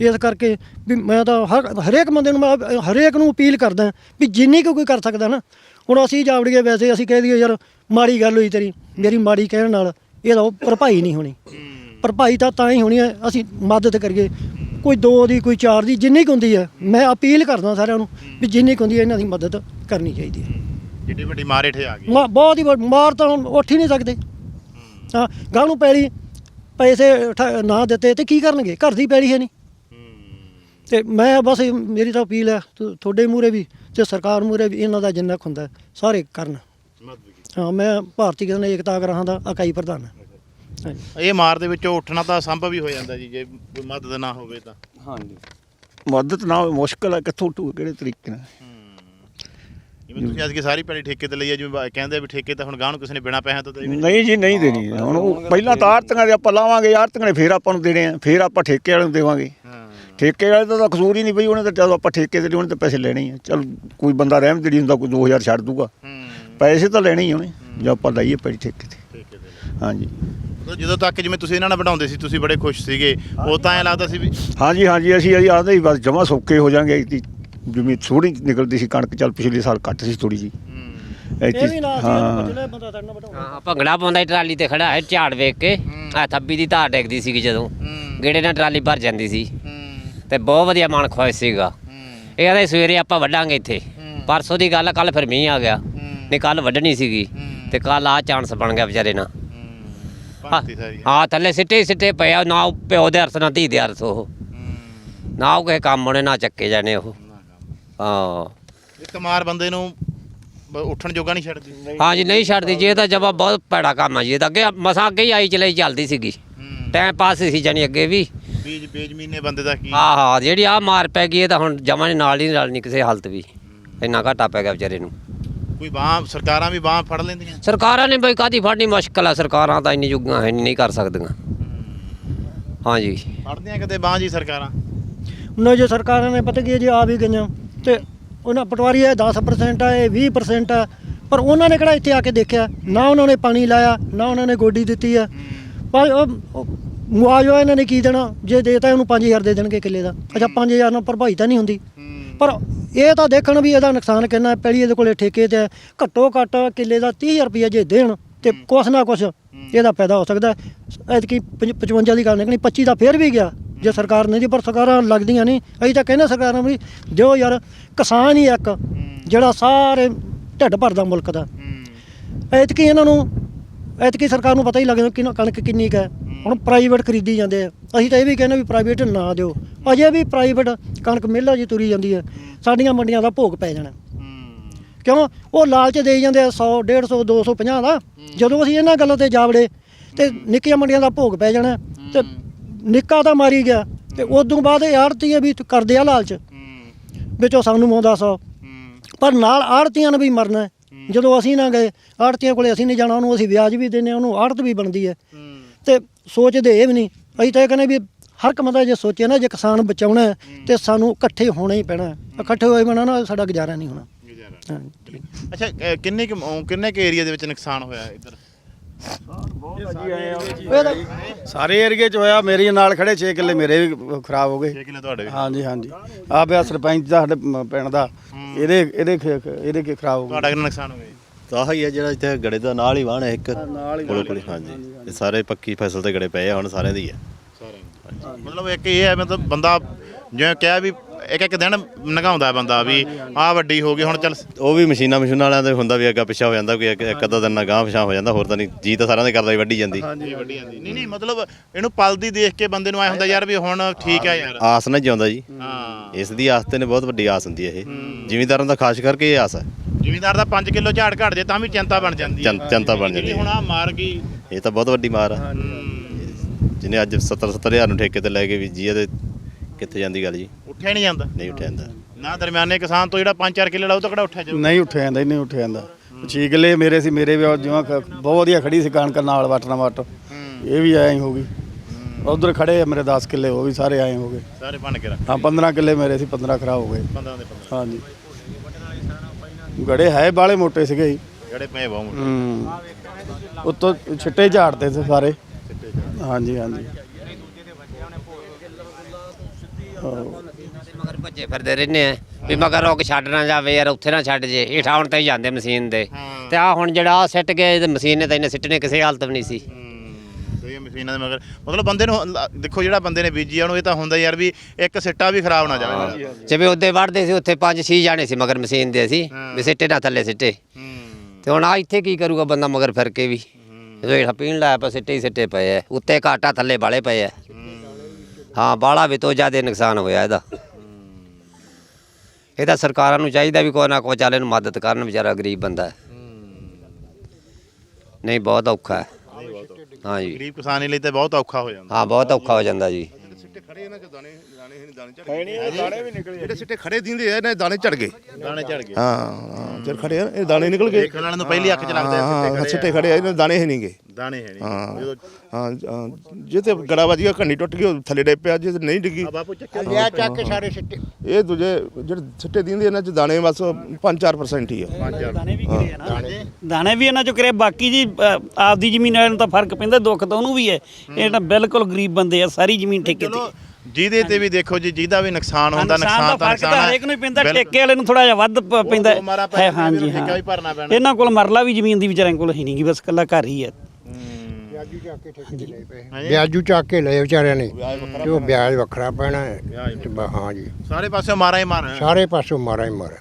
ਇਸ ਕਰਕੇ ਵੀ ਮੈਂ ਤਾਂ ਹਰ ਹਰੇਕ ਬੰਦੇ ਨੂੰ ਮੈਂ ਹਰੇਕ ਨੂੰ ਅਪੀਲ ਕਰਦਾ ਵੀ ਜਿੰਨੀ ਕੁ ਕੋਈ ਕਰ ਸਕਦਾ ਨਾ ਹੁਣ ਅਸੀਂ ਜਾਵੜੀਏ ਵੈਸੇ ਅਸੀਂ ਕਹਿ ਦਈਏ ਯਾਰ ਮਾੜੀ ਗੱਲ ਹੋਈ ਤੇਰੀ ਮੇਰੀ ਮਾੜੀ ਕਹਿਣ ਨਾਲ ਇਹਦਾ ਉਹ ਭਰਪਾਈ ਨਹੀਂ ਹੋਣੀ। ਭਰਪਾਈ ਤਾਂ ਤਾਂ ਹੀ ਹੋਣੀ ਹੈ ਅਸੀਂ ਮਦਦ ਕਰੀਏ। ਕੋਈ ਦੋ ਦੀ ਕੋਈ ਚਾਰ ਦੀ ਜਿੰਨੀ ਕੁ ਹੁੰਦੀ ਹੈ ਮੈਂ ਅਪੀਲ ਕਰਦਾ ਸਾਰਿਆਂ ਨੂੰ ਵੀ ਜਿੰਨੀ ਕੁ ਹੁੰਦੀ ਹੈ ਇਹਨਾਂ ਦੀ ਮਦਦ ਕਰਨੀ ਚਾਹੀਦੀ ਹੈ। ਜਿੱਡੀ ਵੱਡੀ ਮਾਰ ਹੇਠ ਆ ਗਈ। ਮਾ- ਬਹੁਤ ਹੀ ਵੱਡ- ਮਾਰ ਤਾਂ ਹੁਣ ਉੱਠ ਹੀ ਨਹੀਂ ਸਕਦੇ। ਹਾਂ। ਗਾਂ ਨੂੰ ਪੈਲੀ ਪੈਸੇ ਉਠਾ- ਨਾ ਦਿੱਤੇ ਤੇ ਕੀ ਕਰਨਗੇ? ਘਰ ਦੀ ਪੈਲੀ ਹੈ ਨਹੀਂ ਤੇ ਮੈਂ ਬਸ ਇਹ- ਮੇਰੀ ਤਾਂ ਅਪੀਲ ਹੈ ਤੁ- ਤੁਹਾਡੇ ਮੂਰੇ ਵੀ ਤੇ ਸਰਕਾਰ ਮੂਰੇ ਵੀ ਇਹਨਾਂ ਦਾ ਜਿੰਨਾ ਕੁ ਹੁੰਦਾ ਹੈ, ਸਾਰੇ ਕਰਨ। ਹਾਂ ਮੈਂ ਭਾਰਤੀ ਕਿਸਾਨ ਏਕਤਾ ਗ੍ਰਾਹਾਂ ਦਾ ਇਕਾਈ ਪ੍ਰਧਾਨ ਹਾਂ। ਇਹ ਮਾਰ ਦੇ ਵਿੱਚੋਂ ਉੱਠਣਾ ਤਾਂ ਸੰਭਵ ਹੀ ਹੋ ਜਾਂਦਾ ਜੀ ਜੇ ਕੋਈ ਮਦਦ ਨਾ ਹੋਵੇ ਤਾਂ। ਹਾਂਜੀ। ਮਦਦ ਨਾ ਹੋਵੇ, ਮੁਸ਼ਕਲ ਹੈ ਕਿੱਥੋਂ ਟੂ ਕਿਹੜੇ ਤਰੀਕੇ ਨਾਲ? ਜਿਵੇਂ ਤੁਸੀਂ ਅੱਜ ਕੇ ਸਾਰੀ ਪੈਲੀ ਠੇਕੇ ਤੇ ਲਈ ਆ ਜਿਵੇਂ ਕਹਿੰਦੇ ਆ ਵੀ ਠੇਕੇ ਤਾਂ ਹੁਣ ਗਾਹ ਨੂੰ ਕਿਸੇ ਨੇ ਬਿਨਾ ਪੈਸਿਆਂ ਤੋਂ ਦੇ ਨਹੀਂ ਜੀ ਨਹੀਂ ਦੇਣੀ। ਹੁਣ ਉਹ ਪਹਿਲਾਂ ਤਾਂ ਆੜਤੀਆਂ ਦੇ ਆਪਾਂ ਲਾਵਾਂਗੇ ਆੜਤੀਆਂ ਨੇ ਫੇਰ ਆਪਾਂ ਨੂੰ ਦੇਣੇ ਆ ਫੇਰ ਆਪਾਂ ਠੇਕੇ ਵਾਲੇ ਨੂੰ ਦੇਵਾਂਗੇ। ਹਾਂ। ਠੇਕੇ ਵਾਲੇ ਦਾ ਤਾਂ ਕਸੂਰ ਹੀ ਨਹੀਂ ਬਈ ਉਹਨੇ ਤਾਂ ਜਦੋਂ ਆਪਾਂ ਠੇਕੇ ਤੇ ਲਈ ਉਹਨੇ ਤਾਂ ਪੈਸੇ ਲੈਣੇ ਹੀ ਆ। ਚਲ ਕੋਈ ਬੰਦਾ ਰਹਿਮ ਜਿਹੜੀ ਹੁੰਦਾ ਕੋਈ 2000 ਛੱਡ ਦੂਗਾ। ਹੂੰ। ਪੈਸੇ ਤਾਂ ਲੈਣੇ ਹੀ ਉਹਨੇ ਜੇ ਆਪਾਂ ਲਈਏ ਪੈਸੇ ਠੇਕੇ ਤੇ। ਠੇਕੇ ਤੇ। ਹਾਂਜੀ। ਜਦੋਂ ਤੱਕ ਜਿਵੇਂ ਤੁਸੀਂ ਇਹਨਾਂ ਨਾਲ ਬਣਾਉਂਦੇ ਸੀ ਤੁਸੀਂ ਬੜੇ ਖੁਸ਼ ਸੀਗੇ। ਉਹ ਤਾਂ ਐ ਲੱਗਦਾ ਸੀ ਵੀ ਹਾਂਜੀ ਹਾਂਜੀ ਅਸੀਂ ਅਸੀਂ ਆਖਦੇ ਸੀ ਬਸ ਜਮਾ ਸੌਕੇ ਹੋ ਜਾਾਂਗੇ। ਇਤੀ ਜਿਵੇਂ ਥੋੜੀ ਨਿਕਲਦੀ ਸੀ ਕਣਕ ਚੱਲ ਪਿਛਲੇ ਸਾਲ ਘੱਟ ਸੀ ਥੋੜੀ ਜੀ ਇਹ ਵੀ ਨਾ ਸੀ ਜਿਹੜਾ ਬੰਦਾ ਤੜਨਾ ਬਟਾਉਣਾ ਹਾਂ ਭੰਗੜਾ ਪਾਉਂਦਾ ਸੀ ਟਰਾਲੀ ਤੇ ਖੜਾ ਹੈ ਝਾੜ ਵੇਖ ਕੇ। ਆ ਥੱਬੀ ਦੀ ਧਾਰ ਡੇਗਦੀ ਸੀਗੀ ਜਦੋਂ। ਗੇੜੇ ਨਾਲ ਟਰਾਲੀ ਭਰ ਜਾਂਦੀ ਸੀ। ਤੇ ਬਹੁਤ ਵਧੀਆ ਮਨ ਖੁਸ਼ ਸੀਗਾ। ਇਹ ਕਹਿੰਦੇ ਸਵੇਰੇ ਆਪਾਂ ਵੱਢਾਂਗੇ ਇੱਥੇ। ਪਰਸੋਂ ਦੀ ਗੱਲ ਕੱਲ ਫਿਰ ਮੀਂਹ ਆ ਗਿਆ। ਨਹੀਂ ਕੱਲ ਵੱਢਣੀ ਸੀਗੀ। ਤੇ ਕੱਲ ਆ ਚਾਂਸ ਬਣ ਗਿਆ ਵਿਚਾਰੇ ਨਾਲ। ਭਾਂਤੀ ਸਾਰੀ। ਹਾਂ ਥੱਲੇ ਸਿੱਟੇ ਹੀ ਸਿੱਟੇ ਪਿਆ ਨਾ ਉਹ ਪਿਓ ਦੇ ਅਰਥ ਨਾ ਧੀ ਦੇ ਅਰਥ ਉਹ। ਨਾ ਉਹ ਕਿਸੇ ਕੰਮ ਹੋਣੇ ਨਾ ਚੱਕੇ ਜਾਣੇ ਉਹ। ਹਾਂ। ਇੱਕ ਮਾਰ ਬੰਦੇ ਨੂੰ ਬ- ਉੱਠਣ ਜੋਗਾ ਨਹੀਂ ਛੱਡਦੀ? ਹਾਂ ਜੀ ਨਹੀਂ ਛੱਡਦੀ ਜੀ ਇਹ ਤਾਂ ਜਮਾ ਬਹੁਤ ਭੈੜਾ ਕੰਮ ਆ ਜੀ। ਇਹ ਤਾਂ ਅੱਗੇ ਮਸਾਂ ਅੱਗੇ ਹੀ ਆਈ ਚਲਾਈ ਚੱਲਦੀ ਸੀਗੀ। ਟਾਈਮ ਪਾਸ ਸੀ ਜਾਨੀ ਅੱਗੇ ਵੀ। ਬੀਜ ਬੇਜ਼ਮੀਨੇ ਬੰਦੇ ਦਾ ਕੀ? ਹਾਂ ਹਾਂ ਜਿਹੜੀ ਆ ਮਾਰ ਪੈ ਗਈ ਇਹ ਤਾਂ ਹੁਣ ਜਮਾਂ ਨਹੀਂ ਨਾਲ ਹੀ ਨਾਲ ਨਹੀਂ ਕਿਸੇ ਹਾਲਤ ਵੀ। ਇੰਨਾ ਘਾਟਾ ਪੈ ਗਿਆ ਵਿਚਾਰੇ ਨੂੰ। ਕੋਈ ਬਾਹ ਸਰਕਾਰਾਂ ਵੀ ਬਾਹ ਫੜ ਲੈਂਦੀਆਂ? ਸਰਕਾਰਾਂ ਨੇ ਬਈ ਕਾਦੀ ਫੜਨੀ ਮੁਸ਼ਕਲ ਆ ਸਰਕਾਰਾਂ ਤਾਂ ਇੰਨੀ ਜੁਗਾਂ ਹੈ ਨਹੀਂ ਕਰ ਸਕਦੀਆਂ। ਹਾਂ। ਜੀ ਫੜਦੀਆਂ ਕਿਤੇ ਬਾਹ ਜੀ ਸਰਕਾਰਾਂ? ਉਹਨਾਂ ਜੇ ਸਰਕਾਰਾਂ ਨੇ ਪਤਾ ਕੀ ਜੀ ਆ ਵੀ ਗਈਆਂ। ਤੇ ਉਹਨਾਂ ਪਟਵਾਰੀ ਹੈ 10% ਆ ਇਹ 20% ਆ। ਪਰ ਉਹਨਾਂ ਨੇ ਕਿਹੜਾ ਇੱਥੇ ਆ ਕੇ ਦੇਖਿਆ? ਨਾ ਉਹਨਾਂ ਨੇ ਪਾਣੀ ਲਾਇਆ ਨਾ ਉਹਨਾਂ ਨੇ ਗੋਡੀ ਦਿੱਤੀ ਆ। ਪਰ ਮੁਆਵਜ਼ਾ ਇਹਨਾਂ ਨੇ ਕੀ ਦੇਣਾ? ਜੇ ਦੇਤਾ ਉਹਨੂੰ 5000 ਦੇ ਦੇਣਗੇ ਕਿੱਲੇ ਦਾ। ਅੱਛਾ 5000 ਨਾਲ ਭਰਪਾਈ ਤਾਂ ਨਹੀਂ ਹੁੰਦੀ। ਪਰ ਇਹ ਤਾਂ ਦੇਖਣ ਵੀ ਇਹਦਾ ਨੁਕਸਾਨ ਕਿੰਨਾ ਹੈ। ਪਹਿਲੀ ਇਹਦੇ ਕੋਲੇ ਠੇਕੇ ਤੇ ਹੈ। ਘੱਟੋ ਘੱਟ ਕਿੱਲੇ ਦਾ 30000 ਰੁਪਏ ਜੇ ਦੇਣ ਤੇ ਕੁਛ ਨਾ ਕੁਛ ਇਹਦਾ ਫਾਇਦਾ ਹੋ ਸਕਦਾ ਐਤਕੀ 55 ਦੀ ਗੱਲ ਨਿਕਲੀ 25 ਦਾ ਫੇਰ ਵੀ ਗਿਆ। ਜੇ ਸਰਕਾਰ ਨਹੀਂ ਦੀ ਪਰ ਸਰਕਾਰਾਂ ਲੱਗਦੀਆਂ ਨਹੀਂ। ਅਸੀਂ ਤਾਂ ਕਹਿੰਦੇ ਸਰਕਾਰਾਂ ਵੀ ਦਿਓ ਯਾਰ ਕਿਸਾਨ ਹੀ ਇੱਕ ਜਿਹੜਾ ਸਾਰੇ ਢਿੱਡ ਭਰਦਾ ਮੁਲਕ ਦਾ। ਐਤਕੀ ਇਹਨਾਂ ਨੂੰ ਐਤਕੀ ਸਰਕਾਰ ਨੂੰ ਪਤਾ ਹੀ ਲੱਗ ਜਾਂਦਾ ਕਿ ਕਣਕ ਕਿੰਨੀ ਕੁ ਹੈ। ਹੁਣ ਪ੍ਰਾਈਵੇਟ ਖਰੀਦੀ ਜਾਂਦੇ ਆ। ਅਸੀਂ ਤਾਂ ਇਹ ਵੀ ਕਹਿੰਦੇ ਵੀ ਪ੍ਰਾਈਵੇਟ ਨਾ ਦਿਓ। ਅਜੇ ਵੀ ਪ੍ਰਾਈਵੇਟ ਕਣਕ ਮਿੱਲਾਂ ਜੀ ਤੁਰੀ ਜਾਂਦੀ ਹੈ ਸਾਡੀਆਂ ਮੰਡੀਆਂ ਦਾ ਭੋਗ ਪੈ ਜਾਣਾ। ਕਿਉਂ? ਉਹ ਲਾਲਚ ਦੇਈ ਜਾਂਦੇ ਆ 100 150 250 ਦਾ ਜਦੋਂ ਅਸੀਂ ਇਹਨਾਂ ਗੱਲਾਂ ਤੇ ਜਾਵੜੇ ਤੇ ਨਿੱਕੀਆਂ ਮੰਡੀਆਂ ਦਾ ਭੋਗ ਪੈ ਜਾਣਾ ਤੇ ਨਿੱਕਾ ਤਾਂ ਮਾਰੀ ਗਿਆ ਤੇ ਉਦੋਂ ਬਾਅਦ ਇਹ ਆੜਤੀ ਵੀ ਕਰਦੇ ਆ ਲਾਲਚ। ਵਿੱਚੋਂ ਸਾਨੂੰ ਮੋਦਾ ਸੌ। ਪਰ ਨਾਲ ਆੜਤੀਆਂ ਨੇ ਵੀ ਮਰਨਾ। ਜਦੋਂ ਅਸੀਂ ਨਾ ਗਏ ਆੜਤੀਆਂ ਕੋਲੇ ਅਸੀਂ ਨਹੀਂ ਜਾਣਾ ਉਹਨੂੰ ਅਸੀਂ ਵਿਆਜ ਵੀ ਹਾਂ ਉਹਨੂੰ ਆੜਤ ਵੀ ਬਣਦੀ ਹੈ ਤੇ ਸੋਚਦੇ ਇਹ ਵੀ ਨਹੀਂ ਅਸੀਂ ਤਾਂ ਇਹ ਕਹਿੰਦੇ ਵੀ ਹਰ ਇੱਕ ਬੰਦਾ ਜੇ ਸੋਚੇ ਨਾ ਜੇ ਕਿਸਾਨ ਬਚਾਉਣਾ ਤੇ ਸਾਨੂੰ ਇਕੱਠੇ ਹੋਣਾ ਹੀ ਪੈਣਾ। ਇਕੱਠੇ ਹੋਏ ਬਿਨਾਂ ਨਾ ਸਾਡਾ ਗੁਜ਼ਾਰਾ ਨਹੀਂ ਹੋਣਾ। ਅੱਛਾ ਕਿੰਨੇ ਕਿੰਨੇ ਕੁ ਏਰੀਆ ਦੇ ਵਿੱਚ ਨੁਕਸਾਨ ਹੋਇਆ ਇੱਧਰ ਸਾਰੇ ਏਰੀਏ ਚ ਹੋਇਆ ਮੇਰੇ ਨਾਲ ਖੜੇ 6 ਕਿੱਲੇ ਮੇਰੇ ਵੀ ਖਰਾਬ ਹੋ ਗਏ। 6 ਕਿੱਲੇ ਤੁਹਾਡੇ ਵੀ। ਹਾਂਜੀ ਹਾਂਜੀ। ਆ ਪਿਆ ਸਰਪੰਚ ਦਾ ਸਾਡੇ ਪਿੰਡ ਦਾ। ਇਹਦੇ ਇਹਦੇ ਇਹਦੇ ਕੀ ਖਰਾਬ ਹੋ ਗਏ। ਤੁਹਾਡਾ ਕਿੰਨਾ ਨੁਕਸਾਨ ਹੋ ਗਿਆ? ਤਾਂ ਹੀ ਹੈ ਜਿਹੜਾ ਇੱਥੇ ਗੜੇ ਦਾ ਨਾਲ ਹੀ ਵਾਹਣ ਹੈ ਇੱਕ। ਕੋਲੇ ਕੋਲੇ ਹਾਂਜੀ। ਇਹ ਸਾਰੇ ਪੱਕੀ ਫਸਲ ਤੇ ਗੜੇ ਪਏ ਆ ਹੁਣ ਸਾਰਿਆਂ ਦੀ ਹੈ ਮਤਲਬ ਇੱਕ ਇਹ ਹੈ ਮਤਲਬ ਬੰਦਾ ਜਿਵੇਂ ਕਿਹਾ ਵੀ ਇੱਕ ਇੱਕ ਦਿਨ ਨਗਾਉਂਦਾ ਬੰਦਾ ਵੀ ਆਹ ਵੱਡੀ ਹੋ ਗਈ ਹੁਣ ਚੱਲ ਉਹ ਵੀ ਮਸ਼ੀਨਾਂ ਮਸ਼ੀਨਾਂ ਵਾਲਿਆਂ ਦਾ ਵੀ ਹੁੰਦਾ ਵੀ ਅੱਗਾ ਪਿੱਛਾ ਹੋ ਜਾਂਦਾ ਕੋਈ ਇੱਕ ਇੱਕ ਅੱਧਾ ਦਿਨ ਗਾਂ ਪਿਛਾ ਹੋ ਜਾਂਦਾ ਹੋਰ ਤਾਂ ਨਹੀਂ ਜੀ ਤਾਂ ਸਾਰਿਆਂ ਦੇ ਕਰਦਾ ਹੀ ਵੱਢੀ ਜਾਂਦੀ। ਹਾਂਜੀ ਵੱਡੀ ਜਾਂਦੀ। ਨਹੀਂ ਨਹੀਂ ਮਤਲਬ ਇਹਨੂੰ ਪਲਦੀ ਦੇਖ ਕੇ ਬੰਦੇ ਨੂੰ ਐ ਹੁੰਦਾ ਯਾਰ ਵੀ ਹੁਣ ਠੀਕ ਹੈ ਯਾਰ। ਆਸ ਨਾਲ ਜਿਉਂਦਾ ਜੀ। ਹਾਂ। ਇਸ ਦੀ ਆਸ ਤੇ ਨੇ ਬਹੁਤ ਵੱਡੀ ਆਸ ਹੁੰਦੀ ਹੈ ਇਹ। ਜ਼ਿਮੀਂਦਾਰਾਂ ਦਾ ਖਾਸ ਕਰਕੇ ਇਹ ਆਸ ਹੈ। ਜ਼ਿਮੀਦਾਰ ਦਾ 5 ਕਿਲੋ ਝਾੜ ਘਟ ਜੇ ਤਾਂ ਵੀ ਚਿੰਤਾ ਬਣ ਜਾਂਦੀ ਹੈ। ਚਿੰ- ਚਿੰਤਾ ਬਣ ਜਾਂਦੀ ਜਿਹੜੀ ਹੈ। ਹੁਣ ਆ ਮਾਰ ਗਈ। ਇਹ ਤਾਂ ਬਹੁਤ ਵੱਡੀ ਮਾਰ ਆ। ਜਿਹਨੇ ਅੱਜ 70 70 ਹਜ਼ਾਰ ਨੂੰ ਠੇਕੇ ਤੇ ਲੈ ਕੇ ਵੀ ਜੀ ਇਹਦੇ ਕਿੱਥੇ ਜਾਂਦੀ ਗੱਲ ਜੀ? ਉੱਠਿਆ ਨਹੀਂ ਜਾਂਦਾ। ਨਹੀਂ ਉੱਠਿਆ ਜਾਂਦਾ। ਨਾ ਦਰਮਿਆਨੇ ਕਿਸਾਨ ਤੋਂ ਜਿਹੜਾ 5-4 ਕਿਲੋ ਲਾਉ ਤਾਂ ਕਿਹੜਾ ਉੱਠਿਆ ਜਾਊ? ਨਹੀਂ ਉੱਠਿਆ ਜਾਂਦਾ ਨਹੀਂ ਉੱਠਿਆ ਜਾਂਦਾ। 6 ਕਿੱਲੇ ਮੇਰੇ ਸੀ ਮੇਰੇ ਵੀ ਉਹ ਜਿਵੇਂ ਬਹੁਤ ਵਧੀਆ ਖੜੀ ਸੀ ਕਣਕ ਨਾਲ ਵਟਣਾ ਵਟ। ਇਹ ਵੀ ਐਂ ਹੀ ਗਈ। ਉਧਰ ਖੜੇ ਮੇਰੇ 10 ਕਿੱਲੇ ਉਹ ਵੀ ਸਾਰੇ ਐਂ ਹੋ ਗਏ। ਸਾਰੇ ਬਣ ਕੇ ਰੱਖ ਹਾਂ 15 ਕਿੱਲੇ ਮੇਰੇ ਸੀ 15 ਖਰਾਬ ਹੋ ਗਏ। 15 ਦੇ 15 ਹਾਂਜੀ। ਗੜੇ ਹੈ ਬਾਲੇ ਮੋਟੇ ਸੀਗੇ ਜੀ। ਜਿਹੜੇ ਪਏ ਬਹੁਤ ਮੋਟੇ। ਉੱਤੋਂ ਛਿੱਟੇ ਝਾੜਦੇ ਸੀ ਸਾਰੇ। ਹਾਂਜੀ ਹਾਂਜੀ ਹਾਂ। ਮਗਰ ਭੱਜੇ ਫਿਰਦੇ ਰਹਿੰਦੇ ਆ। ਵੀ ਮਗਰ ਰੋਕ ਛੱਡ ਨਾ ਜਾਵੇ ਯਾਰ ਉੱਥੇ ਨਾ ਛੱਡ ਜੇ। ਇਹ ਠਾਉਣ ਤੇ ਹੀ ਜਾਂਦੇ ਮਸ਼ੀਨ ਦੇ। ਤੇ ਆ ਹੁਣ ਜਿਹੜਾ ਆਹ ਸਿੱਟ ਗਏ ਤੇ ਮਸ਼ੀਨ ਨੇ ਤਾਂ ਇਹਨੇ ਸਿੱਟਣੇ ਕਿਸੇ ਹਾਲਤ ਵੀ ਨਹੀਂ ਸੀ। ਸਹੀ ਹੈ, ਮਸ਼ੀਨਾਂ ਦੇ ਮਗਰ। ਮਤਲਬ ਬੰਦੇ ਨੂੰ ਲ- ਦੇਖੋ ਜਿਹੜਾ ਬੰਦੇ ਨੇ ਬੀਜੀ ਆ ਉਹਨੂੰ ਇਹ ਤਾਂ ਹੁੰਦਾ ਯਾਰ ਵੀ ਇੱਕ ਸਿੱਟਾ ਵੀ ਖਰਾਬ ਨਾ ਜਾਵੇ। ਜਿਵੇਂ ਉੱਦੇ ਵੜਦੇ ਸੀ ਉੱਥੇ ਪੰਜ ਛੇ ਜਾਣੇ ਸੀ ਮਗਰ ਮਸ਼ੀਨ ਦੇ ਸੀ। ਵੀ ਸਿੱਟੇ ਨਾ ਥੱਲੇ ਸਿੱਟੇ। ਤੇ ਹੁਣ ਆ ਇੱਥੇ ਕੀ ਕਰੂਗਾ ਬੰਦਾ ਮਗਰ ਫਿਰ ਕੇ ਵੀ? ਹੇਠਾਂ ਪੀਣ ਲਾਇਆ ਪਾ ਸਿੱਟੇ ਹੀ ਸਿੱਟੇ ਪਏ ਆ। ਉੱਤੇ ਘਾਟਾ ਥੱਲੇ ਬਾਲੇ ਪਏ ਆ। ਹਾਂ ਬਾਲਾ ਵੀ ਤੋਂ ਜ਼ਿਆਦਾ ਨੁਕਸਾਨ ਹੋਇਆ ਇਹਦਾ। ਇਹਦਾ ਸਰਕਾਰਾਂ ਨੂੰ ਚਾਹੀਦਾ ਵੀ ਕੋਈ ਨਾ ਕੋਈ ਚੱਲ ਇਹਨੂੰ ਮਦਦ ਕਰਨ ਵਿਚਾਰਾ ਗਰੀਬ ਬੰਦਾ ਹੈ। ਨਹੀਂ ਬਹੁਤ ਔਖਾ ਹੈ। ਹਾਂ ਜੀ। ਗਰੀਬ ਕਿਸਾਨੀ ਲਈ ਤਾਂ ਬਹੁਤ ਔਖਾ ਹੋ ਜਾਂਦਾ। ਹਾਂ ਬਹੁਤ ਔਖਾ ਹੋ ਜਾਂਦਾ ਜੀ। ਦਾਣੇ ਦਾਣੇ ਹੀ ਨਹੀਂ ਦਾਣੇ ਝੜ ਗਏ ਦਾਣੇ ਵੀ ਨਿਕਲੇ ਜਿਹੜੇ ਸਿੱਟੇ ਖੜੇ ਦਿੰਦੇ ਆ ਇਹਨਾਂ ਦੇ ਦਾਣੇ ਝੜ ਗਏ। ਦਾਣੇ ਝੜ ਗਏ। ਹਾਂ ਹਾਂ ਜਦ ਖੜੇ ਆ ਇਹ ਦਾਣੇ ਨਿਕਲ ਗਏ। ਦੇਖਣ ਵਾਲਿਆਂ ਨੂੰ ਪਹਿਲੀ ਅੱਖ ਚ ਲੱਗਦਾ ਹਾਂ ਹਾਂ, ਸਿੱਟੇ ਖੜੇ ਆ ਇਹਨਾਂ ਦੇ ਦਾਣੇ ਹੀ ਨਹੀਂ ਗਏ। ਦਾਣੇ ਹੈ ਨਹੀਂ ਹਾਂ ਹਾਂ ਹਾਂ, ਜੇ ਤੇ ਗੜਾ ਵੱਜ ਗਿਆ ਘੰਡੀ ਟੁੱਟ ਗਈ ਉਹ ਥੱਲੇ ਡੇ ਪਿਆ ਜੇ ਨਹੀਂ ਡਿੱਗੀ। ਬਾਪੂ ਚੱਕਿਆ। ਲਿਆ ਚੱਕ ਕੇ ਸਾਰੇ ਸਿੱਟੇ। ਇਹ ਦੂਜੇ ਜਿਹੜੇ ਸਿੱਟੇ ਦਿੰਦੇ ਇਹਨਾਂ ਚ ਦਾਣੇ ਬਸ 5-4% ਹੀ ਆ। ਦਾਣੇ ਵੀ ਕਰੇ ਆ ਨਾ। ਦਾਣੇ? ਵੀ ਇਹਨਾਂ ਚੋਂ ਕਰੇ ਬਾਕੀ ਜੀ ਅ, ਆਪਦੀ ਜ਼ਮੀਨ ਵਾਲਿਆਂ ਨੂੰ ਤਾਂ ਫ਼ਰਕ ਪੈਂਦਾ ਦੁੱਖ ਤਾਂ ਉਹਨੂੰ ਵੀ ਹੈ। ਇਹ ਤਾਂ ਬਿਲਕੁਲ ਗਰੀਬ ਬੰਦੇ ਆ ਸਾਰੀ ਜ਼ਮੀਨ ਠੇਕੇ ਤੇ। ਜਿਹਦੇ ਤੇ ਵੀ ਦੇਖੋ ਜੀ ਜਿਹਦਾ ਵੀ ਨੁਕਸਾਨ ਹੁੰਦਾ ਨੁਕਸਾਨ ਤਾਂ ਫ਼ਰਕ ਤਾਂ ਨੁਕਸਾਨ ਹਰੇਕ ਨੂੰ ਹੀ ਪੈਂਦਾ। ਠੇਕੇ ਵਾਲੇ ਨੂੰ ਥੋੜਾ ਜਿਹਾ ਵੱਧ ਪ- ਪੈਂਦਾ ਉਹ ਮਾਰਾ ਪੈ ਹੈ ਜਾਂਦਾ, ਹਾਂਜੀ ਠੇਕਾ ਹਾਂ। ਵੀ ਭਰਨਾ ਪੈਣਾ। ਇਹਨਾਂ ਕੋਲ ਮਰਲਾ ਵੀ ਜ਼ਮੀਨ ਦੀ ਵਿਚਾਰਿਆਂ ਕੋਲ ਹੀ ਨਹੀਂ ਗੀ ਬਸ ਕੱਲਾ ਘਰ ਹੀ ਹੈ। ਵਿਆਜੂ ਚੱਕ ਕੇ ਠੇਕੇ ਤੇ ਲਏ ਪਏ ਵਿਆਜੂ ਚੱਕ ਕੇ ਲਏ ਵਿਚਾਰਿਆਂ ਨੇ। ਤੇ ਉਹ ਵਿਆਜ ਵੱਖਰਾ ਪੈਣਾ ਹੈ। ਤੇ ਬ- ਹਾਂ ਜੀ। ਸਾਰੇ ਪਾਸੇ ਮਾਰਾ ਹੀ ਮਾਰਾ। ਸਾਰੇ ਪਾਸੋਂ ਮਾਰਾ ਹੀ ਮਾਰਾ।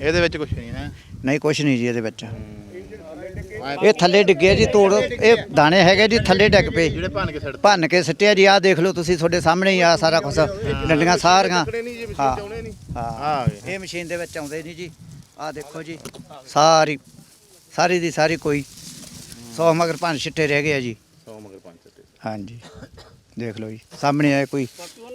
ਇਹਦੇ ਵਿੱਚ ਕੁਝ ਨਹੀਂ ਹੈ। ਨਹੀਂ ਕੁਛ ਨਹੀਂ ਜੀ ਇਹਦੇ ਵਿੱਚ। ਇਹ ਥੱਲੇ ਡਿੱਗੇ ਜੀ ਤੋੜ ਇਹ ਦਾਣੇ ਹੈਗੇ ਜੀ ਥੱਲੇ ਡਿੱਗ ਪਏ। ਜਿਹੜੇ ਭੰਨ ਕੇ ਛੱਡ ਭੰਨ ਕੇ ਸਿੱਟਿਆ ਜੀ ਆਹ ਦੇਖ ਲਓ ਤੁਸੀਂ ਤੁਹਾਡੇ ਸਾਹਮਣੇ ਹੀ ਆ ਸਾਰਾ ਕੁਝ ਡੰਡੀਆਂ ਸਾਰੀਆਂ। ਹਾਂ ਹਾਂ। ਇਹ ਮਸ਼ੀਨ ਦੇ ਵਿੱਚ ਆਉਂਦੇ ਨਹੀਂ ਜੀ। ਆਹ ਦੇਖੋ ਜੀ ਸਾਰੀ ਸਾਰੀ ਦੀ ਸਾਰੀ ਕੋਈ 100 ਮਗਰ ਪੰਜ ਛਿੱਟੇ ਰਹਿ ਗਏ ਆ ਜੀ। 100 ਮਗਰ ਪੰਜ ਸੱਤੇ ਹਾਂਜੀ। ਦੇਖ ਲਓ ਜੀ ਸਾਹਮਣੇ ਆਏ ਕੋਈ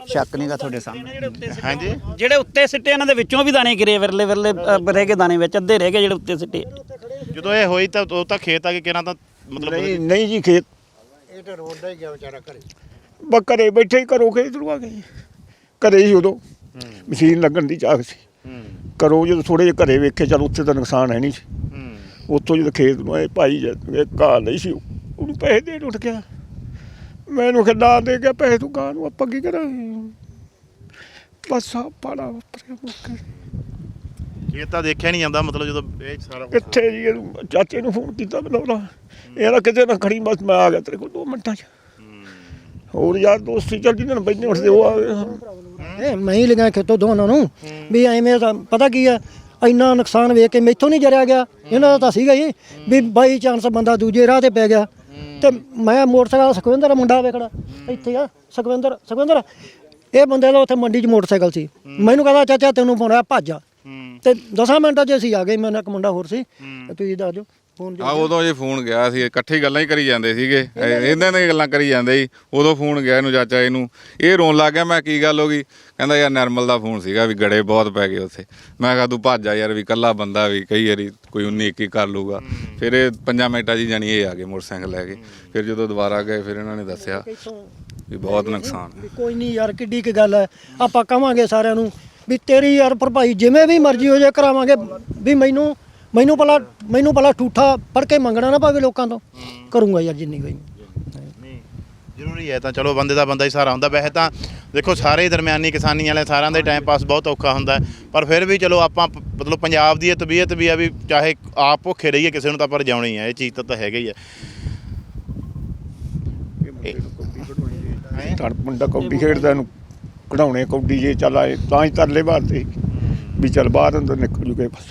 ਸ਼ੱਕ ਨਹੀਂਗਾ ਤੁਹਾਡੇ ਸਾਹਮਣੇ। ਹਾਂਜੀ। ਜਿਹੜੇ ਉੱਤੇ ਸਿੱਟੇ ਇਹਨਾਂ ਦੇ ਵਿੱਚੋਂ ਵੀ ਦਾਣੇ ਗਿਰੇ ਵਿਰਲੇ ਵਿਰਲੇ ਰਹਿ ਗਏ ਦਾਣੇ ਵਿੱਚ ਅੱਧੇ ਰਹਿ ਗਏ ਜਿਹੜੇ ਉੱਤੇ ਸਿੱਟੇ। ਜਦੋਂ ਇਹ ਹੋਈ ਤਾਂ ਉਹ ਤਾਂ ਖੇਤ ਆ ਕੇ ਕਿਹਨਾਂ ਤਾਂ ਮਤਲਬ ਨਹੀਂ ਨਹੀਂ ਜੀ ਖੇਤ ਇਹ ਤਾਂ ਰੋਡ ਦਾ ਹੀ ਗਿਆ ਵਿਚਾਰਾ ਘਰੇ। ਬ ਘਰੇ ਬੈਠੇ ਹੀ ਘਰੋਂ ਖੇਤ ਨੂੰ ਆ ਗਏ ਘਰੇ ਹੀ ਉਦੋਂ। ਮਸ਼ੀਨ ਲੱਗਣ ਦੀ ਚਾਹ ਸੀ। ਘਰੋਂ ਜਦੋਂ ਥੋੜੇ ਜਿਹੇ ਘਰੇ ਵੇਖੇ ਚਲ ਉੱਥੇ ਤਾਂ ਨੁਕਸਾਨ ਹੈ ਨਹੀਂ ਸੀ। ਉੱਥੋਂ ਜਦੋਂ ਖੇਤ ਨੂੰ ਆਏ ਭਾਈ ਜਦ ਇਹ ਘਾਹ ਨਹੀਂ ਸੀ ਉਹਨੂੰ ਪੈਸੇ ਦੇਣ ਉੱਠ ਗਿਆ। ਮੈਨੂੰ ਖਿੱਡਾ ਦੇ ਗਿਆ ਪੈਸੇ ਤੂੰ ਗਾਂ ਨੂੰ ਆਪਾਂ ਕੀ ਕਰਾਂਗੇ? ਬਸ ਆ ਪਾੜਾ ਵਾਪਰਿਆ ਮੁੱਕੇ ਇਹ ਤਾਂ ਦੇਖਿਆ ਨਹੀਂ ਜਾਂਦਾ ਮਤਲਬ ਜਦੋਂ ਇਹ ਸਾਰਾ ਕੁਛ- ਕਿੱਥੇ ਜੀ ਇਹਨੂੰ? ਚਾਚੇ ਨੂੰ ਫੋਨ ਕੀਤਾ ਬੁਲਾਉਣਾ ਇਹਦਾ ਕਿਤੇ ਨਾ ਖੜੀ ਬਸ ਮੈਂ ਆ ਗਿਆ ਤੇਰੇ ਕੋਲ 2 ਮਿੰਟਾਂ 'ਚ। ਹੋਰ ਯਾਰ ਦੋਸਤੀ ਚੱਲ ਜਿੰਨਾਂ ਨੂੰ ਬੈਠੇ ਉੱਠਦੇ ਉਹ ਆ ਗਏ। ਇਹ ਮੈਂ ਹੀ ਲਗਾ ਖੇਤੋਂ ਦੋਨਾਂ ਨੂੰ ਵੀ ਐਵੇਂ ਤਾਂ ਪਤਾ ਕੀ ਆ ਇੰਨਾ ਨੁਕਸਾਨ ਵੇਖ ਕੇ ਮੈਥੋਂ ਨਹੀਂ ਜਰਿਆ ਗਿਆ। ਇਹਨਾਂ ਦਾ ਤਾਂ ਸੀਗਾ ਹੀ ਵੀ ਬਾਈ ਚਾਂਸ ਬੰਦਾ ਦੂਜੇ ਰਾਹ ਤੇ ਪੈ ਗਿਆ। ਤੇ ਮੈਂ ਮੋਟਰਸਾਈਕਲ ਸੁਖਵਿੰਦਰ ਦਾ ਮੁੰਡਾ ਵੇਖੜਾ ਇੱਥੇ ਆ ਸੁਖਵਿੰਦਰ ਸੁਖਵਿੰਦਰ। ਇਹ ਬੰਦੇ ਦਾ ਉੱਥੇ ਮੰਡੀ 'ਚ ਮੋਟਰਸਾਈਕਲ ਸੀ। ਮੈਨੂੰ ਕਹਿੰਦਾ ਚਾਚਾ ਤੈਨੂੰ ਪਾਉਣਾ ਭੱਜ ਜਾ। ਤੇ 10 ਮਿੰਟਾਂ 'ਚ ਅਸੀਂ ਆ ਗਏ ਮੈਨੂੰ ਇੱਕ ਮੁੰਡਾ ਹੋਰ ਸੀ ਤੇ ਤੁਸੀਂ ਦੱਸ ਦਿਓ ਆ ਉਦੋਂ ਜੇ ਫੋਨ ਗਿਆ ਸੀ ਇਕੱਠੇ ਗੱਲਾਂ ਹੀ ਕਰੀ ਜਾਂਦੇ ਸੀਗੇ। ਇਹਨਾਂ ਦੀਆਂ ਗੱਲਾਂ ਕਰੀ ਜਾਂਦੇ ਸੀ ਉਦੋਂ ਫੋਨ ਗਿਆ ਇਹਨੂੰ ਚਾਚਾ ਇਹਨੂੰ। ਇਹ ਰੋਣ ਲੱਗ ਗਿਆ ਮੈਂ ਕੀ ਗੱਲ ਹੋ ਗਈ? ਕਹਿੰਦਾ ਯਾਰ ਨਰਮਲ ਦਾ ਫੋਨ ਸੀਗਾ ਵੀ ਗੜੇ ਬਹੁਤ ਪੈ ਗਏ ਉੱਥੇ। ਮੈਂ ਕਿਹਾ ਤੂੰ ਭੱਜ ਜਾ ਯਾਰ ਵੀ ਕੱਲਾ ਬੰਦਾ ਵੀ ਕਈ ਵਾਰੀ ਕੋਈ 19 21 ਕਰ ਲੂਗਾ ਫਿਰ ਇਹ ਪੰਜਾਂ ਮਿੰਟਾਂ 'ਚ ਹੀ ਜਾਣੀ ਇਹ ਆ ਗਏ ਮੋਟਰਸਾਈਕਲ ਲੈ ਕੇ। ਫਿਰ ਜਦੋਂ ਦੁਬਾਰਾ ਗਏ ਫਿਰ ਇਹਨਾਂ ਨੇ ਦੱਸਿਆ ਵੀ ਬਹੁਤ ਨੁਕਸਾਨ ਹੈ ਵੀ ਕੋਈ ਨਹੀਂ ਯਾਰ ਕਿੱਡੀ ਕੀ ਗੱਲ ਹੈ। ਆਪਾਂ ਕਵਾਂਗੇ ਸਾਰਿਆਂ ਨੂੰ ਵੀ ਤੇਰੀ ਯਾਰ ਭਰਪਾਈ ਜਿਵੇਂ ਵੀ ਮਰਜ਼ੀ ਹੋ ਜਾਏ ਕਰਾਵਾਂਗੇ। ਵੀ ਮੈਨੂੰ ਮੈਨੂੰ ਭਲਾ ਮੈਨੂੰ ਭਲਾ ਠੂਠਾ ਫੜ ਕੇ ਮੰਗਣਾ ਨਾ ਪਵੇ ਲੋਕਾਂ ਤੋਂ। ਕਰੂੰਗਾ ਯਾਰ ਜਿੰਨੀ ਕੋਈ ਜ਼ਰੂਰੀ ਹੈ ਤਾਂ ਚਲੋ ਬੰਦੇ ਦਾ ਬੰਦਾ ਹੀ ਸਹਾਰਾ ਹੁੰਦਾ। ਵੈਸੇ ਤਾਂ ਦੇਖੋ ਸਾਰੇ ਦਰਮਿਆਨੀ ਕਿਸਾਨੀ ਵਾਲੇ ਸਾਰਿਆਂ ਦਾ ਟਾਈਮ ਪਾਸ ਬਹੁਤ ਔਖਾ ਹੁੰਦਾ ਹੈ। ਪਰ ਫਿਰ ਵੀ ਚਲੋ ਆਪਾਂ ਮਤਲਬ ਪੰਜਾਬ ਦੀ ਇਹ ਤਬੀਅਤ ਵੀ ਆ ਵੀ ਚਾਹੇ ਆਪ ਭੁੱਖੇ ਰਹੀਏ ਕਿਸੇ ਨੂੰ ਤਾਂ ਪਰ ਜਾਉਣੀ ਹੈ ਇਹ ਚੀਜ਼ ਤਾਂ ਤਾਂ ਹੈਗਾ ਹੀ। ਹੈ। ਤੜ ਮੁੰਡਾ ਕੌਡੀ ਖੇਡਦਾ ਇਹਨੂੰ। ਕਢਾਉਣੇ ਕੌਡੀ ਜੇ ਚੱਲ ਆਏ ਤਾਂ ਹੀ ਤਰਲੇ ਬਾਤੇ ਵੀ ਚੱਲ ਬਾਹਰ ਅੰਦਰ ਨਿਕਲ ਜੂਗੇ ਬਸ।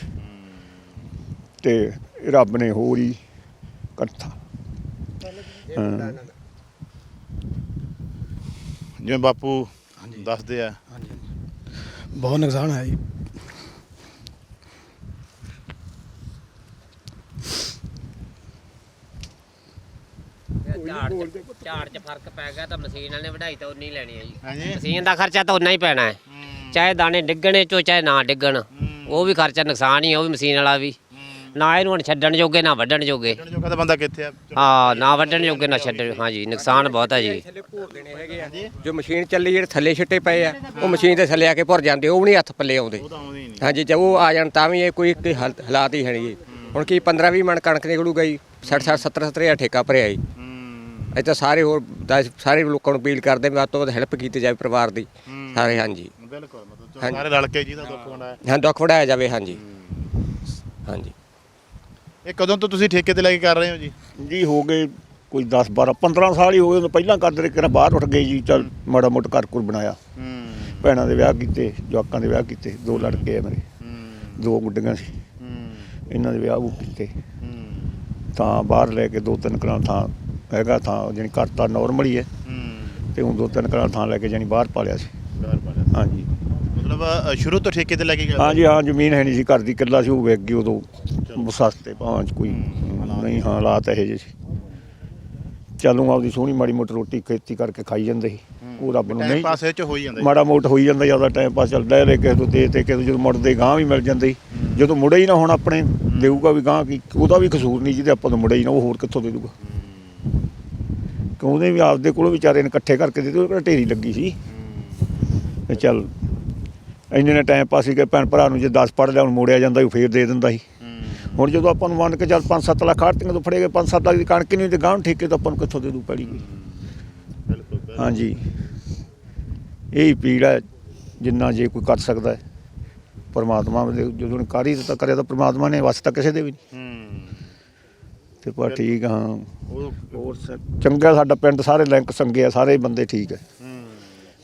ਤੇ ਰੱਬ ਨੇ ਹੋਰ ਹੀ ਕਰਤਾ। ਹਾਂ। ਜਿਵੇਂ ਬਾਪੂ ਦੱਸਦੇ ਆ। ਬਹੁਤ ਨੁਕਸਾਨ ਹੈ ਜੀ। ਝਾੜ ਚ ਝਾੜ ਚ ਫ਼ਰਕ ਪੈ ਗਿਆ ਤਾਂ ਮਸ਼ੀਨ ਵਾਲੇ ਨੇ ਵਢਾਈ ਤਾਂ ਉਨੀ ਲੈਣੀ ਹੈ ਜੀ। ਹਾਂਜੀ। ਮਸ਼ੀਨ ਦਾ ਖਰਚਾ ਤਾਂ ਉਨਾ ਹੀ ਪੈਣਾ ਹੈ। ਚਾਹੇ ਦਾਣੇ ਡਿੱਗਣੇ ਚੋ ਚਾਹੇ ਨਾ ਡਿੱਗਣ ਉਹ ਵੀ ਖਰਚਾ ਨੁਕਸਾਨ ਹੀ ਹੈ ਉਹ ਵੀ ਮਸ਼ੀਨ ਵਾਲਾ ਵੀ। ਨਾ ਇਹਨੂੰ ਹੁਣ ਛੱਡਣ ਜੋਗੇ ਨਾ ਵੱਢਣ ਜੋਗੇ। ਜੋਗਾ ਤਾਂ ਬੰਦਾ ਕਿੱਥੇ ਆ? ਹਾਂ ਨਾ ਵੱਢਣ ਜੋਗੇ ਨਾ ਛੱਡਣ ਹਾਂਜੀ। ਨੁਕਸਾਨ ਬਹੁਤ ਹੈ ਜੀ। ਜੋ ਮਸ਼ੀਨ ਚੱਲੀ ਜਿਹੜੇ ਥੱਲੇ ਛਿੱਟੇ ਪਏ ਆ ਉਹ ਮਸ਼ੀਨ ਦੇ ਥੱਲੇ ਆ ਕੇ ਭੁਰ ਜਾਂਦੇ ਉਹ ਵੀ ਨਹੀਂ ਹੱਥ ਪੱਲੇ ਆਉਂਦੇ। ਹਾਂਜੀ ਜੇ ਉਹ ਆ ਜਾਣ ਤਾਂ ਵੀ ਇਹ ਕੋਈ ਕੋਈ ਹਾਲ- ਹਾਲਾਤ ਹੀ ਹੈ ਨਹੀਂ ਜੀ। ਹੁਣ ਕੀ 15 20 ਮਣ ਕਣਕ ਨਿਕਲੂ ਗਈ 60 60 70 70 ਹਜ਼ਾਰ ਠੇਕਾ ਭਰਿਆ ਜੀ। ਇਹ ਤਾਂ ਸਾਰੇ ਹੋਰ ਸਾਰੇ ਲੋਕਾਂ ਨੂੰ ਅਪੀਲ ਕਰਦੇ ਵੀ ਵੱਧ ਤੋਂ ਵੱਧ ਹੈਲਪ ਕੀਤੀ ਜਾਵੇ ਪਰਿਵਾਰ ਦੀ। ਸਾਰੇ ਹਾਂਜੀ। ਬਿਲਕੁਲ ਮਤਲਬ ਸਾਰੇ ਰਲ ਕੇ ਦੁੱਖ ਹੈ। ਦੁੱਖ ਜਾਵੇ ਹਾਂਜੀ। ਹਾਂਜੀ। ਇਹ ਕਦੋਂ ਤੋਂ ਤੁਸੀਂ ਠੇਕੇ ਤੇ ਲੈ ਕੇ ਕਰ ਰਹੇ ਹੋ ਜੀ? ਜੀ ਹੋ ਗਏ ਕੋਈ 10 12 15 ਸਾਲ ਹੀ ਹੋ ਗਏ ਉਦੋਂ ਪਹਿਲਾਂ ਕਰਦੇ ਰਹੇ ਕਿਹੜਾ ਬਾਹਰ ਉੱਠ ਗਏ ਜੀ ਚੱਲ ਮਾੜਾ ਮੋਟਾ ਘਰ ਘੁਰ ਬਣਾਇਆ। ਭੈਣਾਂ ਦੇ ਵਿਆਹ ਕੀਤੇ ਜਵਾਕਾਂ ਦੇ ਵਿਆਹ ਕੀਤੇ ਦੋ ਲੜਕੇ ਆ ਮੇਰੇ। ਦੋ ਗੁੱਡੀਆਂ ਸੀ। ਇਹਨਾਂ ਦੇ ਵਿਆਹ ਉਹ ਕੀਤੇ। ਤਾਂ ਬਾਹਰ ਲੈ ਕੇ ਦੋ ਤਿੰਨ ਕਰਾਂ ਥਾਂ ਹੈਗਾ ਥਾਂ ਜਾਣੀ ਘਰ ਤਾਂ ਨਾਰਮਲ ਹੀ ਹੈ। ਤੇ ਹੁਣ ਦੋ ਤਿੰਨ ਕਰਾਂ ਥਾਂ ਲੈ ਕੇ ਜਾਣੀ ਬਾਹਰ ਪਾਲਿਆ ਸੀ। ਹਾਂਜੀ। ਮਤਲਬ ਅ, ਸ਼ੁਰੂ ਤੋਂ ਠੇਕੇ ਤੇ ਲੈ ਕੇ ਗਏ ਹਾਂਜੀ ਹਾਂ ਜ਼ਮੀਨ ਹੈ ਨਹੀਂ ਸੀ ਘਰ ਦੀ ਕਿੱਲਾ ਸੀ ਉਹ ਵਿਕ ਗਈ ਉਦੋਂ ਸਸਤੇ ਭਾਵਾਂ ਚ ਕੋਈ ਨਹੀਂ ਹਾਂ ਹਾਲਾਤ ਇਹੋ ਜਿਹੇ ਸੀ। ਚਲੂ ਆਪਦੀ ਸੋਹਣੀ ਮਾੜੀ ਮੋਟੀ ਰੋਟੀ ਖੇਤੀ ਕਰਕੇ ਖਾਈ ਜਾਂਦੇ ਸੀ। ਉਹ ਰੱਬ ਨੂੰ ਨਹੀਂ ਪਾਸ ਚ ਹੋ ਹੀ ਜਾਂਦਾ ਜੀ। ਮਾੜਾ ਮੋਟ ਹੋਈ ਜਾਂਦਾ ਜ਼ਿਆਦਾ ਟਾਈਮ ਪਾਸ ਚੱਲਦਾ ਰਹੇ ਕਿਸੇ ਤੋਂ ਦੇ ਤੇ ਕਿਸੇ ਤੋਂ ਜਦੋਂ ਮੁੜਦੇ ਗਾਂ ਵੀ ਮਿਲ ਜਾਂਦੇ ਸੀ। ਜਦੋਂ ਮੁੜੇ ਹੀ ਨਾ ਹੁਣ ਆਪਣੇ ਦੇਊਗਾ ਵੀ ਗਾਂ ਕੀ ਉਹਦਾ ਵੀ ਕਸੂਰ ਨਹੀਂ ਜਿਹਦੇ ਆਪਾਂ ਤੋਂ ਮੁੜੇ ਹੀ ਨਾ ਉਹ ਹੋਰ ਕਿੱਥੋਂ ਦੇ ਦੂਗਾ ਉਹਨੇ ਵੀ ਆਪਦੇ ਕੋਲੋਂ ਵਿਚਾਰੇ ਨੇ ਇਕੱਠੇ ਕਰਕੇ ਦਿੱਤੇ ਉਹ ਕਿਹੜਾ ਢੇਰੀ ਲੱਗੀ ਸੀ। ਤੇ ਚੱਲ ਇੰਨੇ ਨੇ ਟਾਈਮ ਪਾਸ ਹੀ ਕਿ ਭੈਣ ਭਰਾ ਨੂੰ ਜੇ 10 ਪੜ ਲਿਆ ਹੁਣ ਮੋੜਿਆ ਜਾਂਦਾ ਉਹ ਫੇਰ ਦੇ ਦਿੰਦਾ ਸੀ। ਹੁਣ ਜਦੋਂ ਆਪਾਂ ਨੂੰ ਮੰਨ ਕੇ ਚੱਲ 5-7 ਲੱਖ ਆੜਤੀਆਂ ਤੋਂ ਫੜੇ ਗਏ 5-7 ਲੱਖ ਦੀ ਕਣਕ ਨਹੀਂ ਤੇ ਗਾਂ ਠੇਕੇ ਤੋਂ ਆਪਾਂ ਨੂੰ ਕਿੱਥੋਂ ਦੇ ਦੂ ਪੈੜੀ ਕੋਈ? ਹਾਂਜੀ। ਇਹ ਹੀ ਪੀੜ ਹੈ ਜਿੰਨਾ ਜੇ ਕੋਈ ਕਰ ਸਕਦਾ ਹੈ। ਪਰਮਾਤਮਾ ਦੇ ਜਦੋਂ ਕਰ ਹੀ ਦਿੱਤਾ ਕਰਿਆ ਤਾਂ ਪਰਮਾਤਮਾ ਨੇ ਵਸ ਤਾਂ ਕਿਸੇ ਦੇ ਵੀ ਨਹੀਂ। ਤੇ ਪਰ ਠੀਕ ਹਾਂ। ਹੋਰ ਚੰਗਾ ਸਾਡਾ ਪਿੰਡ ਸਾਰੇ ਲਿੰਕ ਸੰਗੇ ਆ ਸਾਰੇ ਬੰਦੇ ਠੀਕ ਹੈ।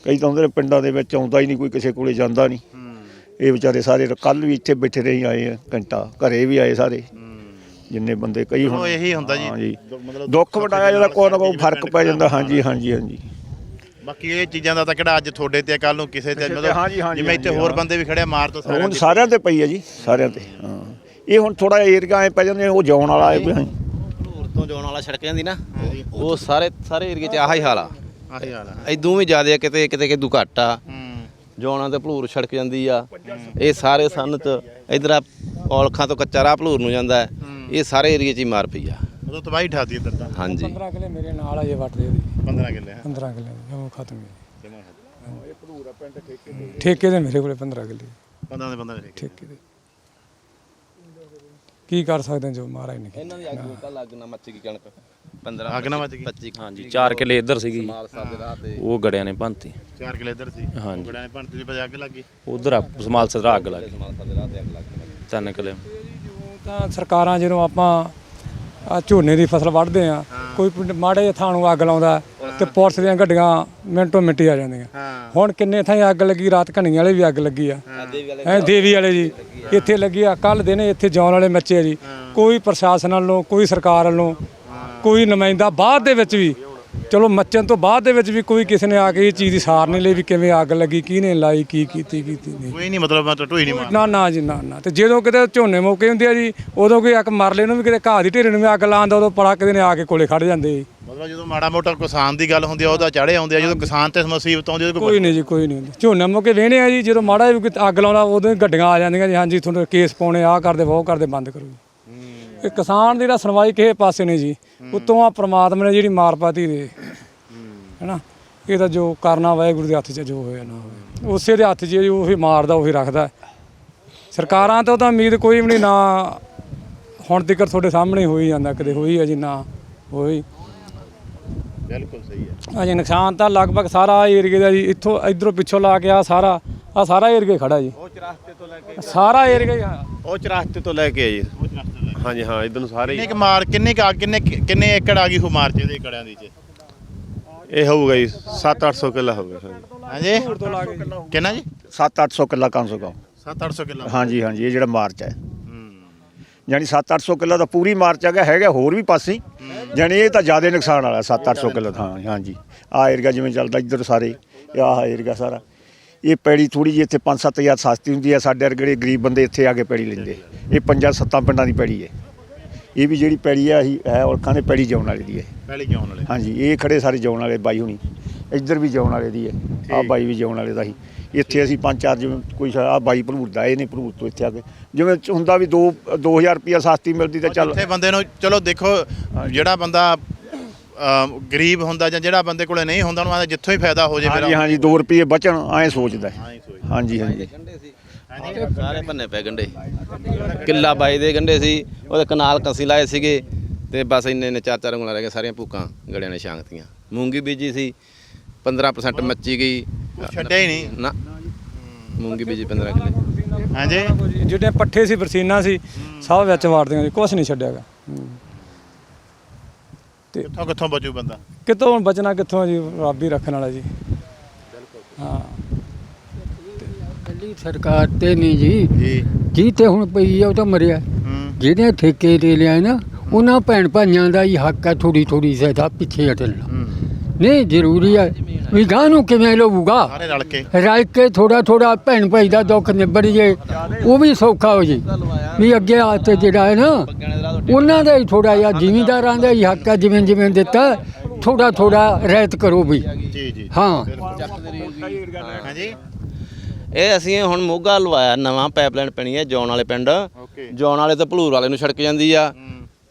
ਕਈ ਤਾਂ ਹੁੰਦੇ ਨੇ ਪਿੰਡਾਂ ਦੇ ਵਿੱਚ ਆਉਂਦਾ ਹੀ ਨਹੀਂ ਕੋਈ ਕਿਸੇ ਕੋਲੇ ਜਾਂਦਾ ਨਹੀਂ। ਇਹ ਵਿਚਾਰੇ ਸਾਰੇ ਕੱਲ ਵੀ ਇੱਥੇ ਬੈਠੇ ਰਹੇ ਆਏ ਆ ਘੰਟਾ ਘਰੇ ਵੀ ਆਏ ਸਾਰੇ। ਜਿੰਨੇ ਬੰਦੇ ਕਈ ਚਲੋ ਇਹੀ ਹੁੰਦਾ ਜੀ। ਦੁੱਖ ਵਟਾਇਆ ਜਿਹੜਾ ਕੋਈ ਨਾ ਕੋਈ ਫ਼ਰਕ ਪੈ ਜਾਂਦਾ। ਹਾਂਜੀ ਹਾਂਜੀ ਹਾਂਜੀ। ਬਾਕੀ ਇਹ ਚੀਜ਼ਾਂ ਦਾ ਤਾਂ ਕਿਹੜਾ ਅੱਜ ਤੁਹਾਡੇ ਤੇ ਕੱਲ ਨੂੰ ਕਿਸੇ ਤੇ ਮਤਲਬ ਜਿਵੇਂ ਇੱਥੇ ਹੋਰ। ਬੰਦੇ ਵੀ ਖੜੇ ਆ, ਮਾਰ ਤਾਂ ਸਾਰਿਆਂ ਹੁਣ ਤੇ ਪਈ ਹੈ ਜੀ ਸਾਰਿਆਂ ਤੇ ਹਾਂ। ਇਹ ਹੁਣ ਥੋੜਾ ਏਰੀਆ ਐ ਪੈ ਜਾਂਦੇ ਉਹ ਜਾਉਣ ਵਾਲਾ ਹੈ ਹਾਂ ਧੂਰ ਤੋਂ ਜਾਣ ਵਾਲਾ ਸੜਕ ਜਾਂਦੀ ਨਾ ਉਹ ਸਾਰੇ ਸਾਰੇ ਏਰੀਏ 'ਚ ਆਹ ਹੀ ਹਾਲ ਆ। ਆਹੀ ਹਾਲ ਆ। ਇਦੋਂ ਵੀ ਜ਼ਿਆਦਾ ਆ, ਕਿਤੇ ਕਿਤੇ ਕਿਦੂ ਘੱਟ ਆ। ਜੌਣਾ ਤੇ ਭਲੂਰ ਸੜਕ ਜਾਂਦੀ ਆ। ਇਹ ਸਾਰੇ ਸੰਨ ਚ ਇਧਰ ਆ ਔਲਖਾਂ ਤੋਂ ਕੱਚਾ ਰਾਹ ਭਲੂਰ ਨੂੰ ਜਾਂਦਾ ਹੈ। ਇਹ ਸਾਰੇ ਏਰੀਏ 'ਚ ਹੀ ਮਾਰ ਪਈ ਆ। ਉਦੋਂ ਤਬਾਹੀ ਠਾਦੀ ਇੱਧਰ ਤਾਂ। ਹਾਂਜੀ। 15 ਕਿਲੇ ਮੇਰੇ ਨਾਲ ਆ ਜੇ ਵੱਟਦੇ ਉਹਦੀ। 15 ਕਿੱਲੇ ਹੈ 15 ਕਿਲੇ ਉਹ ਖਤਮ ਹੈ। ਠੇਕੇ ਦੇ ਮੇਰੇ ਕੋਲੇ 15 ਕਿਲੇ। 15 ਦੇ 15 ਦੇ ਠੇਕੇ ਦੇ। ਕੀ ਕਰ ਸਕਦੇ ਹਾਂ ਜੋ ਮਹਾਰਾਜ ਨੇ ਇਹਨਾਂ ਦੀ ਅੱਗ ਤਾਂ ਲੱਗ ਨਾ ਮੱਚ ਗਈ ਕਣਕ। 15 ਅੱਗ ਨਾ ਮੱਚ ਗਈ? 25 ਹਾਂਜੀ 4 ਕਿਲੇ ਇੱਧਰ ਸੀਗੀ। ਸਮਾਲਸਾ ਦੇ ਰਾਹ ਤੇ। ਉਹ ਗੜਿਆਂ ਨੇ ਭੰਨਤੀ। 4 ਕਿੱਲੇ ਇੱਧਰ ਸੀ। ਹਾਂਜੀ। ਬੜਿਆਂ ਨੇ ਭੰਨਤੀ ਦੀ ਵਜ੍ਹਾ ਅੱਗ ਲੱਗ ਗਈ। ਉਧਰ ਸਮਾਲ ਸਦਰਾ ਅੱਗ ਲੱਗ ਗਈ। ਸਮਾਲਸਾ ਦੇ ਰਾਹ ਤੇ ਅੱਗ ਲੱਗ ਗਈ। ਤਿੰਨ ਕਿਲੇ। ਤਾਂ ਸਰਕਾਰਾਂ ਜਦੋਂ ਆਪਾਂ ਆ ਝੋਨੇ ਦੀ ਫਸਲ ਵੱਢਦੇ ਆ ਕੋਈ ਪਿੰਡ ਮਾੜੇ ਜਿਹੇ ਥਾਂ ਨੂੰ ਅੱਗ ਲਾਉਂਦਾ ਤੇ ਪੁਲਿਸ ਦੀਆਂ ਗੱਡੀਆਂ ਮਿੰਟੋ ਮਿੰਟੀ ਆ ਜਾਂਦੀਆਂ। ਹੁਣ ਕਿੰਨੇ ਥਾਂ ਅੱਗ ਲੱਗੀ ਰਾਤ ਘਣੀ ਵਾਲੇ ਵੀ ਅੱਗ ਲੱਗੀ ਆ। ਐ ਦੇਵੀ ਵਾਲੇ ਜੀ। ਇੱਥੇ ਲੱਗੀ ਆ ਕੱਲ ਦਿਨੇ ਇੱਥੇ ਜੌਨ ਵਾਲੇ ਮੱਚੇ ਆ ਜੀ। ਕੋਈ ਪ੍ਰਸ਼ਾਸਨ ਵੱਲੋਂ ਕੋਈ ਸਰਕਾਰ ਵੱਲੋਂ ਕੋਈ ਨੁਮਾਇੰਦਾ ਬਾਅਦ ਦੇ ਵਿੱਚ ਵੀ ਚਲੋ ਮੱਚਣ ਤੋਂ ਬਾਅਦ ਦੇ ਵਿੱਚ ਵੀ ਕੋਈ ਕਿਸੇ ਨੇ ਆ ਕੇ ਇਹ ਚੀਜ਼ ਦੀ ਸਾਰ ਨਹੀਂ ਲਈ ਵੀ ਕਿਵੇਂ ਅੱਗ ਲੱਗੀ ਕਿਹਨੇ ਲਾਈ ਕੀ ਕੀਤੀ ਕੀਤੀ ਨਹੀਂ। ਕੋਈ ਨਹੀਂ ਮਤਲਬ ਮੈਂ ਟਟੋਈ ਨਹੀਂ ਮਾਰ ਨਾ ਨਾ ਜੀ ਨਾ ਨਾ। ਤੇ ਜਦੋਂ ਕਿਤੇ ਝੋਨੇ ਮੌਕੇ ਹੁੰਦੇ ਆ ਜੀ ਉਦੋਂ ਕੋਈ ਇੱਕ ਮਰਲੇ ਨੂੰ ਵੀ ਕਿਤੇ ਘਾਹ ਦੀ ਢੇਰੇ ਨੂੰ ਵੀ ਅੱਗ ਲਾਉਂਦਾ ਉਦੋਂ ਪੜਾ ਕਿਤੇ ਨੇ ਆ ਕੇ ਕੋਲੇ ਖੜ ਜਾਂਦੇ। ਜੀ ਮਤਲਬ ਜਦੋਂ ਮਾੜਾ ਮੋਟਾ ਕਿਸਾਨ ਦੀ ਗੱਲ ਹੁੰਦੀ ਆ ਉਹਦਾ ਚਾੜੇ ਆਉਂਦੇ ਆ ਜਦੋਂ ਕਿਸਾਨ ਤੇ ਮੁਸੀਬਤ ਆਉਂਦੀ ਆ ਉਹਦੇ ਕੋਈ ਨਹੀਂ ਜੀ ਕੋਈ ਨਹੀਂ ਝੋਨੇ ਮੌਕੇ ਵੇਹਣੇ ਆ ਜੀ ਜਦੋਂ ਮਾੜਾ ਜਿਹਾ ਵੀ ਕੋਈ ਅੱਗ ਲਾਉਂਦਾ ਉਦੋਂ ਹੀ ਗੱਡੀਆਂ ਆ ਜਾਂਦੀਆਂ ਜੀ ਹਾਂਜੀ ਤੁਹਾਨੂੰ ਕੇਸ ਪਾਉਣੇ ਆ ਕਰਦੇ ਉਹ ਕਰਦੇ ਬੰਦ ਕਰੋ ਜੀ। ਇਹ ਕਿਸਾਨ ਦੀ ਜਿਹੜਾ ਸੁਣਵਾਈ ਕਿਸੇ ਪਾਸੇ ਨਹੀਂ ਜੀ। ਉਤੋਂ ਆ ਪ੍ਰਮਾਤਮਾ ਨੇ ਜਿਹੜੀ ਮਾਰ ਪਾਤੀ ਦੇ। ਹੈਨਾ? ਇਹ ਤਾਂ ਜੋ ਕਰਨਾ ਵਾਹਿਗੁਰੂ ਦੇ ਹੱਥ 'ਚ ਜੋ ਹੋਇਆ ਨਾ ਹੋਵੇ ਉਸੇ ਦੇ ਹੱਥ 'ਚ ਜੀ ਉਹੀ ਮਾਰਦਾ ਉਹੀ ਰੱਖਦਾ। ਸਰਕਾਰਾਂ ਤੋਂ ਤਾਂ ਉਮੀਦ ਕੋਈ ਵੀ ਨਹੀਂ ਨਾ ਹੁਣ ਤੱਕ ਤੁਹਾਡੇ ਸਾਹਮਣੇ ਹੋਈ ਜਾਂਦਾ ਕਦੇ ਹੋਈ ਹੈ ਜੀ ਨਾ ਹੋਈ। ਬਿਲਕੁਲ ਸਹੀ ਹੈ। ਅਜੇ ਨੁਕਸਾਨ ਤਾਂ ਲਗਭਗ ਸਾਰਾ ਏਰੀਆ ਦਾ ਜੀ ਇੱਥੋਂ ਇਧਰੋਂ ਪਿੱਛੋਂ ਲਾ ਕੇ ਆ ਸਾਰਾ ਆ ਸਾਰਾ ਏਰੀਆ ਖੜਾ ਜੀ। ਉਹ ਚਰਾਸਤੇ ਤੋਂ ਲੈ ਕੇ ਸਾਰਾ ਏਰੀਆ ਹੀ ਆ। ਉਹ ਚਰਾਸਤੇ ਤੋਂ ਲੈ ਕੇ ਆ ਜੀ। ਹਾਂਜੀ ਹਾਂ ਇਧਰ ਨੂੰ ਸਾਰੇ ਕਿੰਨੇ ਕੁ ਮਾਰ ਕਿੰਨੇ ਕੁ ਕਿੰਨੇ ਕਿੰਨੇ ਏਕੜ ਆ ਗਈ ਹੋ ਮਾਰ ਚ ਇਹਦੇ ਏਕੜਾਂ ਦੀ ਚ? ਇਹ ਹੋਊਗਾ ਜੀ 7-800 ਕਿੱਲਾ ਹੋਊਗਾ ਹਾਂਜੀ? ਹਾਂਜੀ ਕਿੰਨਾ ਜੀ? 7-800 ਕਿੱਲਾ ਕਮ ਸੋ ਕਮ 7-800 ਕਿੱਲਾ। ਹਾਂਜੀ ਹਾਂਜੀ ਇਹ ਜਿਹੜਾ ਮਾਰਚ ਹੈ। ਯਾਨੀ 7-800 ਕਿੱਲਾ ਦਾ ਪੂਰੀ ਮਾਰਚ ਹੈਗਾ ਹੈਗਾ ਹੋਰ ਵੀ ਪਾਸੇ ਯਾਨੀ ਇਹ ਤਾਂ ਜ਼ਿਆਦਾ ਨੁਕਸਾਨ ਵਾਲਾ 7-800 ਕਿੱਲਾ ਹਾਂ ਹਾਂਜੀ ਆ ਏਰੀਆ ਜਿਵੇਂ ਚੱਲਦਾ ਇੱਧਰ ਸਾਰੇ ਆਹ ਏਰੀਆ ਸਾਰਾ। ਇਹ ਪੈੜੀ ਥੋੜੀ ਜਿਹੀ ਇੱਥੇ 5-7000 ਸਸਤੀ ਹੁੰਦੀ ਹੈ ਸਾਡੇ ਵਰਗੇ ਗਰੀਬ ਬੰਦੇ ਇੱਥੇ ਆ ਕੇ ਪੈੜੀ ਲੈਂਦੇ ਇਹ ਪੰਜਾਂ ਸੱਤਾਂ ਪਿੰਡਾਂ ਦੀ ਪੈੜੀ ਹੈ ਇਹ ਵੀ ਜਿਹੜੀ ਪੈੜੀ ਹੈ ਅਸੀਂ ਹੈ ਔਲਖਾਂ ਦੇ ਪੈੜੀ ਜਾਉਣ ਵਾਲੀ ਦੀ ਹੈ ਪਹਿਲੀ ਜਾਉਣ ਵਾਲੇ ਹਾਂਜੀ ਇਹ ਖੜੇ ਸਾਰੇ ਜਾਉਣ ਵਾਲੇ ਬਾਈ ਹੁਣੀ। ਇੱਧਰ ਵੀ ਜਾਉਣ ਵਾਲੇ ਦੀ ਹੈ ਆ ਬਾਈ ਵੀ ਜਾਉਣ ਵਾਲੇ ਦਾ ਸੀ ਇੱਥੇ ਅਸੀਂ ਪੰਜ ਚਾਰ ਜਿਵੇਂ ਕੋਈ ਆ ਬਾਈ ਭਲੂਰ ਦਾ ਇਹ ਨੇ ਭਲੂਰ ਤੋਂ ਇੱਥੇ ਆ ਕੇ। ਜਿਵੇਂ ਹੁੰਦਾ ਵੀ 2 2000 ਰੁਪਿਆ ਸਸਤੀ ਮਿਲਦੀ ਤਾਂ ਚੱਲ ਜਿੱਥੇ ਬੰਦੇ ਨੂੰ ਚਲੋ ਦੇਖੋ ਜਿਹੜਾ ਬੰਦਾ ਗਰੀਬ ਹੁੰਦਾ ਜਾਂ ਜਿਹੜਾ ਬੰਦੇ ਕੋਲੇ ਨਹੀਂ ਹੁੰਦਾ ਉਹਨੂੰ ਆਂਦਾ ਜਿੱਥੋਂ ਹੀ ਫਾਇਦਾ ਹੋ ਜੇ ਹਾਂਜੀ ਹਾਂਜੀ 2 ਰੁਪਏ ਬਚਣ ਐਂ ਸੋਚਦਾ ਹੈ। ਹਾਂਜੀ ਹਾਂਜੀ। ਸਾਰੇ ਭੰਨੇ ਪੈ ਗੰਡੇ ਕਿੱਲਾ ਬਾਈ ਦੇ ਗੰਡੇ ਸੀ ਉਹਦੇ ਕਨਾਲ ਕਸੀ ਲਾਏ ਸੀਗੇ ਤੇ ਬਸ ਇੰਨੇ ਨੇ ਚਾਰ ਚਾਰ ਉਂਗਲਾਂ ਰਹਿ ਗਏ ਸਾਰੀਆਂ ਭੂਕਾਂ ਗੜਿਆਂ ਨੇ ਛਾਂਗਤੀਆਂ। ਮੂੰਗੀ ਬੀਜੀ ਸੀ 15% ਮੱਚੀ ਗਈ। ਛੱਡਿਆ ਹੀ ਨਹੀਂ। ਨਾ। ਮੂੰਗੀ ਬੀਜੀ 15 ਕਿੱਲੇ। ਹਾਂਜੀ। ਜਿਹੜੇ ਪੱਠੇ ਸੀ ਬਰਸੀਨਾ ਸੀ ਸਭ ਵਿੱਚ ਵਾਰਦੀਆਂ ਜੀ ਕੁਝ ਨਹੀਂ ਛੱਡਿਆਗਾ ਕਿੱਥੋਂ ਕਿੱਥੋਂ ਬਚੂ ਬੰਦਾ? ਕਿੱਥੋਂ ਹੁਣ ਬਚਣਾ ਕਿੱਥੋਂ ਜੀ ਰੱਬ ਹੀ ਰੱਖਣ ਵਾਲਾ ਜੀ। ਹਾਂ। ਕੱਲੀ ਸਰਕਾਰ ਤੇ ਨਹੀਂ ਜੀ। ਜੀ। ਤੇ ਹੁਣ ਪਈ ਆ ਉਹ ਤਾਂ ਮਰਿਆ। ਜਿਹਨੇ ਠੇਕੇ ਤੇ ਲਿਆ ਨਾ ਉਹਨਾਂ ਭੈਣ ਭਾਈਆਂ ਦਾ ਹੀ ਹੱਕ ਹੈ ਥੋੜੀ ਥੋੜੀ ਸਹਾਇਤਾ ਪਿੱਛੇ ਹਟਣਾ ਨਹੀਂ ਜ਼ਰੂਰੀ ਹੈ ਵੀ ਗਾਂ ਨੂੰ ਕਿਵੇਂ ਲਊਗਾ? ਸਾਰੇ ਰਲ ਕੇ। ਰਲ ਕੇ ਥੋੜਾ ਥੋੜਾ ਭੈਣ ਭਾਈ ਦਾ ਦੁੱਖ ਨਿਬੜ ਜੇ ਉਹ ਵੀ ਸੌਖਾ ਹੋ ਜੇ। ਵੀ ਅੱਗੇ ਹੱਥ ਜਿਹੜਾ ਹੈ ਨਾ ਉਹਨਾਂ ਦਾ ਹੀ ਥੋੜਾ ਜਿਹਾ ਜ਼ਿਮੀਂਦਾਰਾਂ ਦਾ ਹੀ ਹੱਕ ਹੈ ਜਿਵੇਂ ਜਿਵੇਂ ਦਿੱਤਾ ਥੋੜਾ ਥੋੜਾ ਰਹਿਤ ਕਰੋ ਵੀ। ਜੀ ਜੀ। ਹਾਂ। ਹਾਂਜੀ। ਇਹ ਅਸੀਂ ਹੁਣ ਮੋਗਾ ਲਵਾਇਆ ਨਵਾਂ ਪਾਈਪਲਾਈਨ ਪੈਣੀ ਹੈ ਜੌਨ ਵਾਲੇ ਪਿੰਡ। ਜੌਨ ਵਾਲੇ ਤੋਂ ਭਲੂਰ ਵਾਲੇ ਨੂੰ ਸੜਕ ਜਾਂਦੀ ਆ।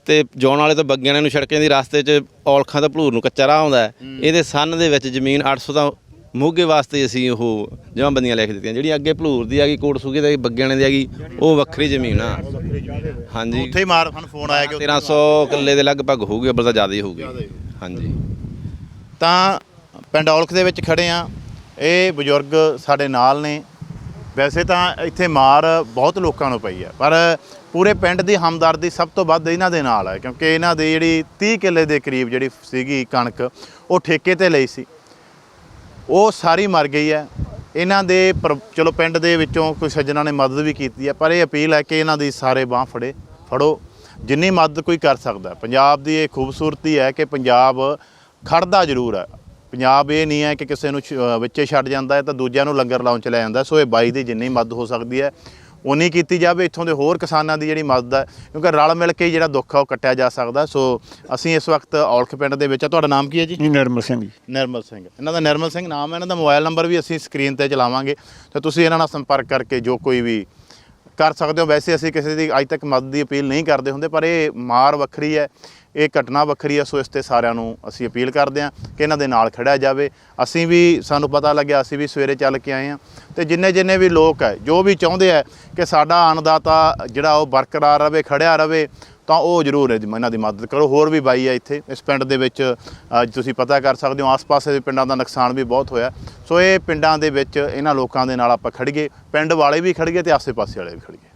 ਤੇ ਜੌਨ ਵਾਲੇ ਤੋਂ ਬੱਗਿਆਣੇ ਨੂੰ ਸੜਕ ਜਾਂਦੀ ਰਸਤੇ 'ਚ ਔਲਖਾਂ ਤੋਂ ਭਲੂਰ ਨੂੰ ਕੱਚਾ ਰਾਹ ਆਉਂਦਾ ਹੈ। ਇਹਦੇ ਸੰਨ ਦੇ ਵਿੱਚ ਜ਼ਮੀਨ 800 ਦਾ ਮੋਗੇ ਵਾਸਤੇ ਅਸੀਂ ਉਹ ਜਮਾਬੰਦੀਆਂ ਲਿਖ ਦਿੱਤੀਆਂ। ਜਿਹੜੀ ਅੱਗੇ ਭਲੂਰ ਦੀ ਆ ਗਈ ਕੋਟ ਸੂਗੇ ਦੀ ਬੱਗਿਆਣੇ ਦੀ ਆ ਗਈ ਉਹ ਵੱਖਰੀ ਜ਼ਮੀਨ ਆ। ਹਾਂਜੀ। ਉੱਥੇ ਹੀ ਮਾਰ ਸਾਨੂੰ ਫੋਨ ਆਇਆ ਕਿ 1300 ਕਿੱਲੇ ਦੇ ਲਗਭਗ ਹੋਊਗੀ ਅੱਬਲ ਤਾਂ ਜ਼ਿਆਦਾ ਹੀ ਹੋਊਗੀ। ਹਾਂਜੀ। ਤਾਂ ਪਿੰਡ ਔਲਖ ਦੇ ਵਿੱਚ ਖੜੇ ਆ ਇਹ ਬਜ਼ੁਰਗ ਸਾਡੇ ਨਾਲ ਨੇ। ਵੈਸੇ ਤਾਂ ਇੱਥੇ ਮਾਰ ਬਹੁਤ ਲੋਕਾਂ ਨੂੰ ਪਈ ਹੈ ਪਰ ਪੂਰੇ ਪਿੰਡ ਦੀ ਹਮਦਰਦੀ ਸਭ ਤੋਂ ਵੱਧ ਇਹਨਾਂ ਦੇ ਨਾਲ ਹੈ, ਕਿਉਂਕਿ ਇਹਨਾਂ ਦੀ ਜਿਹੜੀ 30 ਕਿੱਲੇ ਦੇ ਕਰੀਬ ਜਿਹੜੀ ਸੀਗੀ ਕਣਕ, ਉਹ ਠੇਕੇ ਤੇ ਲਈ ਸੀ। ਉਹ ਸਾਰੀ ਮਰ ਗਈ ਹੈ। ਇਹਨਾਂ ਦੇ ਪਰ- ਚਲੋ ਪਿੰਡ ਦੇ ਵਿੱਚੋਂ ਕੋਈ ਸੱਜਣਾ ਨੇ ਮਦਦ ਵੀ ਕੀਤੀ ਹੈ, ਪਰ ਇਹ ਅਪੀਲ ਹੈ ਕਿ ਇਹਨਾਂ ਦੀ ਸਾਰੇ ਬਾਹ ਫੜੇ, ਫੜੋ। ਜਿੰਨੀ ਮਦਦ ਕੋਈ ਕਰ ਸਕਦਾ ਪੰਜਾਬ ਦੀ ਇਹ ਖੂਬਸੂਰਤੀ ਹੈ ਕਿ ਪੰਜਾਬ ਖੜਦਾ ਜ਼ਰੂਰ ਹੈ। ਪੰਜਾਬ ਇਹ ਨਹੀਂ ਹੈ ਕਿ ਕਿਸੇ ਨੂੰ ਛ- ਵਿੱਚੇ ਛੱਡ ਜਾਂਦਾ ਹੈ ਤਾਂ ਦੂਜਿਆਂ ਨੂੰ ਲੰਗਰ ਲਾਉਣ ਚ ਲੈ ਜਾਂਦਾ ਸੋ ਇਹ ਬਾਈ ਦੀ ਜਿੰਨੀ ਮਦਦ ਹੋ ਸਕਦੀ ਹੈ। ਉਨੀ ਕੀਤੀ ਜਾਵੇ ਇੱਥੋਂ ਦੇ ਹੋਰ ਕਿਸਾਨਾਂ ਦੀ ਜਿਹੜੀ ਮਦਦ ਹੈ ਕਿਉਂਕਿ ਰਲ ਮਿਲ ਕੇ ਹੀ ਜਿਹੜਾ ਦੁੱਖ ਆ ਉਹ ਕੱਟਿਆ ਜਾ ਸਕਦਾ। ਸੋ ਅਸੀਂ ਇਸ ਵਕਤ ਔਲਖ ਪਿੰਡ ਦੇ ਵਿੱਚ ਆ। ਤੁਹਾਡਾ ਨਾਮ ਕੀ ਹੈ ਜੀ? ਨਿਰਮਲ ਸਿੰਘ ਜੀ। ਨਿਰਮਲ ਸਿੰਘ। ਇਹਨਾਂ ਦਾ ਨਿਰਮਲ ਸਿੰਘ ਨਾਮ ਹੈ ਇਹਨਾਂ ਦਾ ਮੋਬਾਈਲ ਨੰਬਰ ਵੀ ਅਸੀਂ ਸਕਰੀਨ ਤੇ ਚਲਾਵਾਂਗੇ। ਤੇ ਤੁਸੀਂ ਇਹਨਾਂ ਨਾਲ ਸੰਪਰਕ ਕਰਕੇ ਜੋ ਕੋਈ ਵੀ ਕਰ ਸਕਦੇ ਹੋ। ਵੈਸੇ ਅਸੀਂ ਕਿਸੇ ਦੀ ਅੱਜ ਤੱਕ ਮਦਦ ਦੀ ਅਪੀਲ ਨਹੀਂ ਕਰਦੇ ਹੁੰਦੇ, ਪਰ ਇਹ ਮਾਰ ਵੱਖਰੀ ਹੈ, ਇਹ ਘਟਨਾ ਵੱਖਰੀ ਹੈ, ਸੋ ਇਸ ਤੇ ਸਾਰਿਆਂ ਨੂੰ ਅਸੀਂ ਅਪੀਲ ਕਰਦੇ ਹਾਂ ਕਿ ਇਹਨਾਂ ਦੇ ਨਾਲ ਖੜਿਆ ਜਾਵੇ। ਅਸੀਂ ਵੀ, ਸਾਨੂੰ ਪਤਾ ਲੱਗਿਆ, ਅਸੀਂ ਵੀ ਸਵੇਰੇ ਚੱਲ ਕੇ ਆਏ ਹਾਂ ਤੇ ਜਿੰਨੇ ਜਿੰਨੇ ਵੀ ਲੋਕ ਹੈ, ਜੋ ਵੀ ਚਾਹੁੰਦੇ ਹੈ ਕਿ ਸਾਡਾ ਅੰਨਦਾਤਾ ਜਿਹੜਾ ਉਹ ਬਰਕਰਾਰ ਰਵੇ ਖੜਿਆ ਰਵੇ ਤਾਂ ਉਹ ਜ਼ਰੂਰ ਇਹਨਾਂ ਦੀ ਮਦਦ ਕਰੋ। ਹੋਰ ਵੀ ਬਾਈ ਹੈ ਇੱਥੇ, ਇਸ ਪਿੰਡ ਦੇ ਵਿੱਚ ਅੱਜ ਤੁਸੀਂ ਪਤਾ ਕਰ ਸਕਦੇ ਹੋ, ਆਸ-ਪਾਸ ਦੇ ਪਿੰਡਾਂ ਦਾ ਨੁਕਸਾਨ ਵੀ ਬਹੁਤ ਹੋਇਆ। ਸੋ ਇਹ ਪਿੰਡਾਂ ਦੇ ਵਿੱਚ ਇਹਨਾਂ ਲੋਕਾਂ ਦੇ ਨਾਲ ਆਪਾਂ ਖੜੀਏ ਪਿੰਡ ਵਾਲੇ ਵੀ ਖੜੀਏ ਤੇ ਆਸੇ-ਪਾਸੇ ਵਾਲੇ ਵੀ ਖੜੀਏ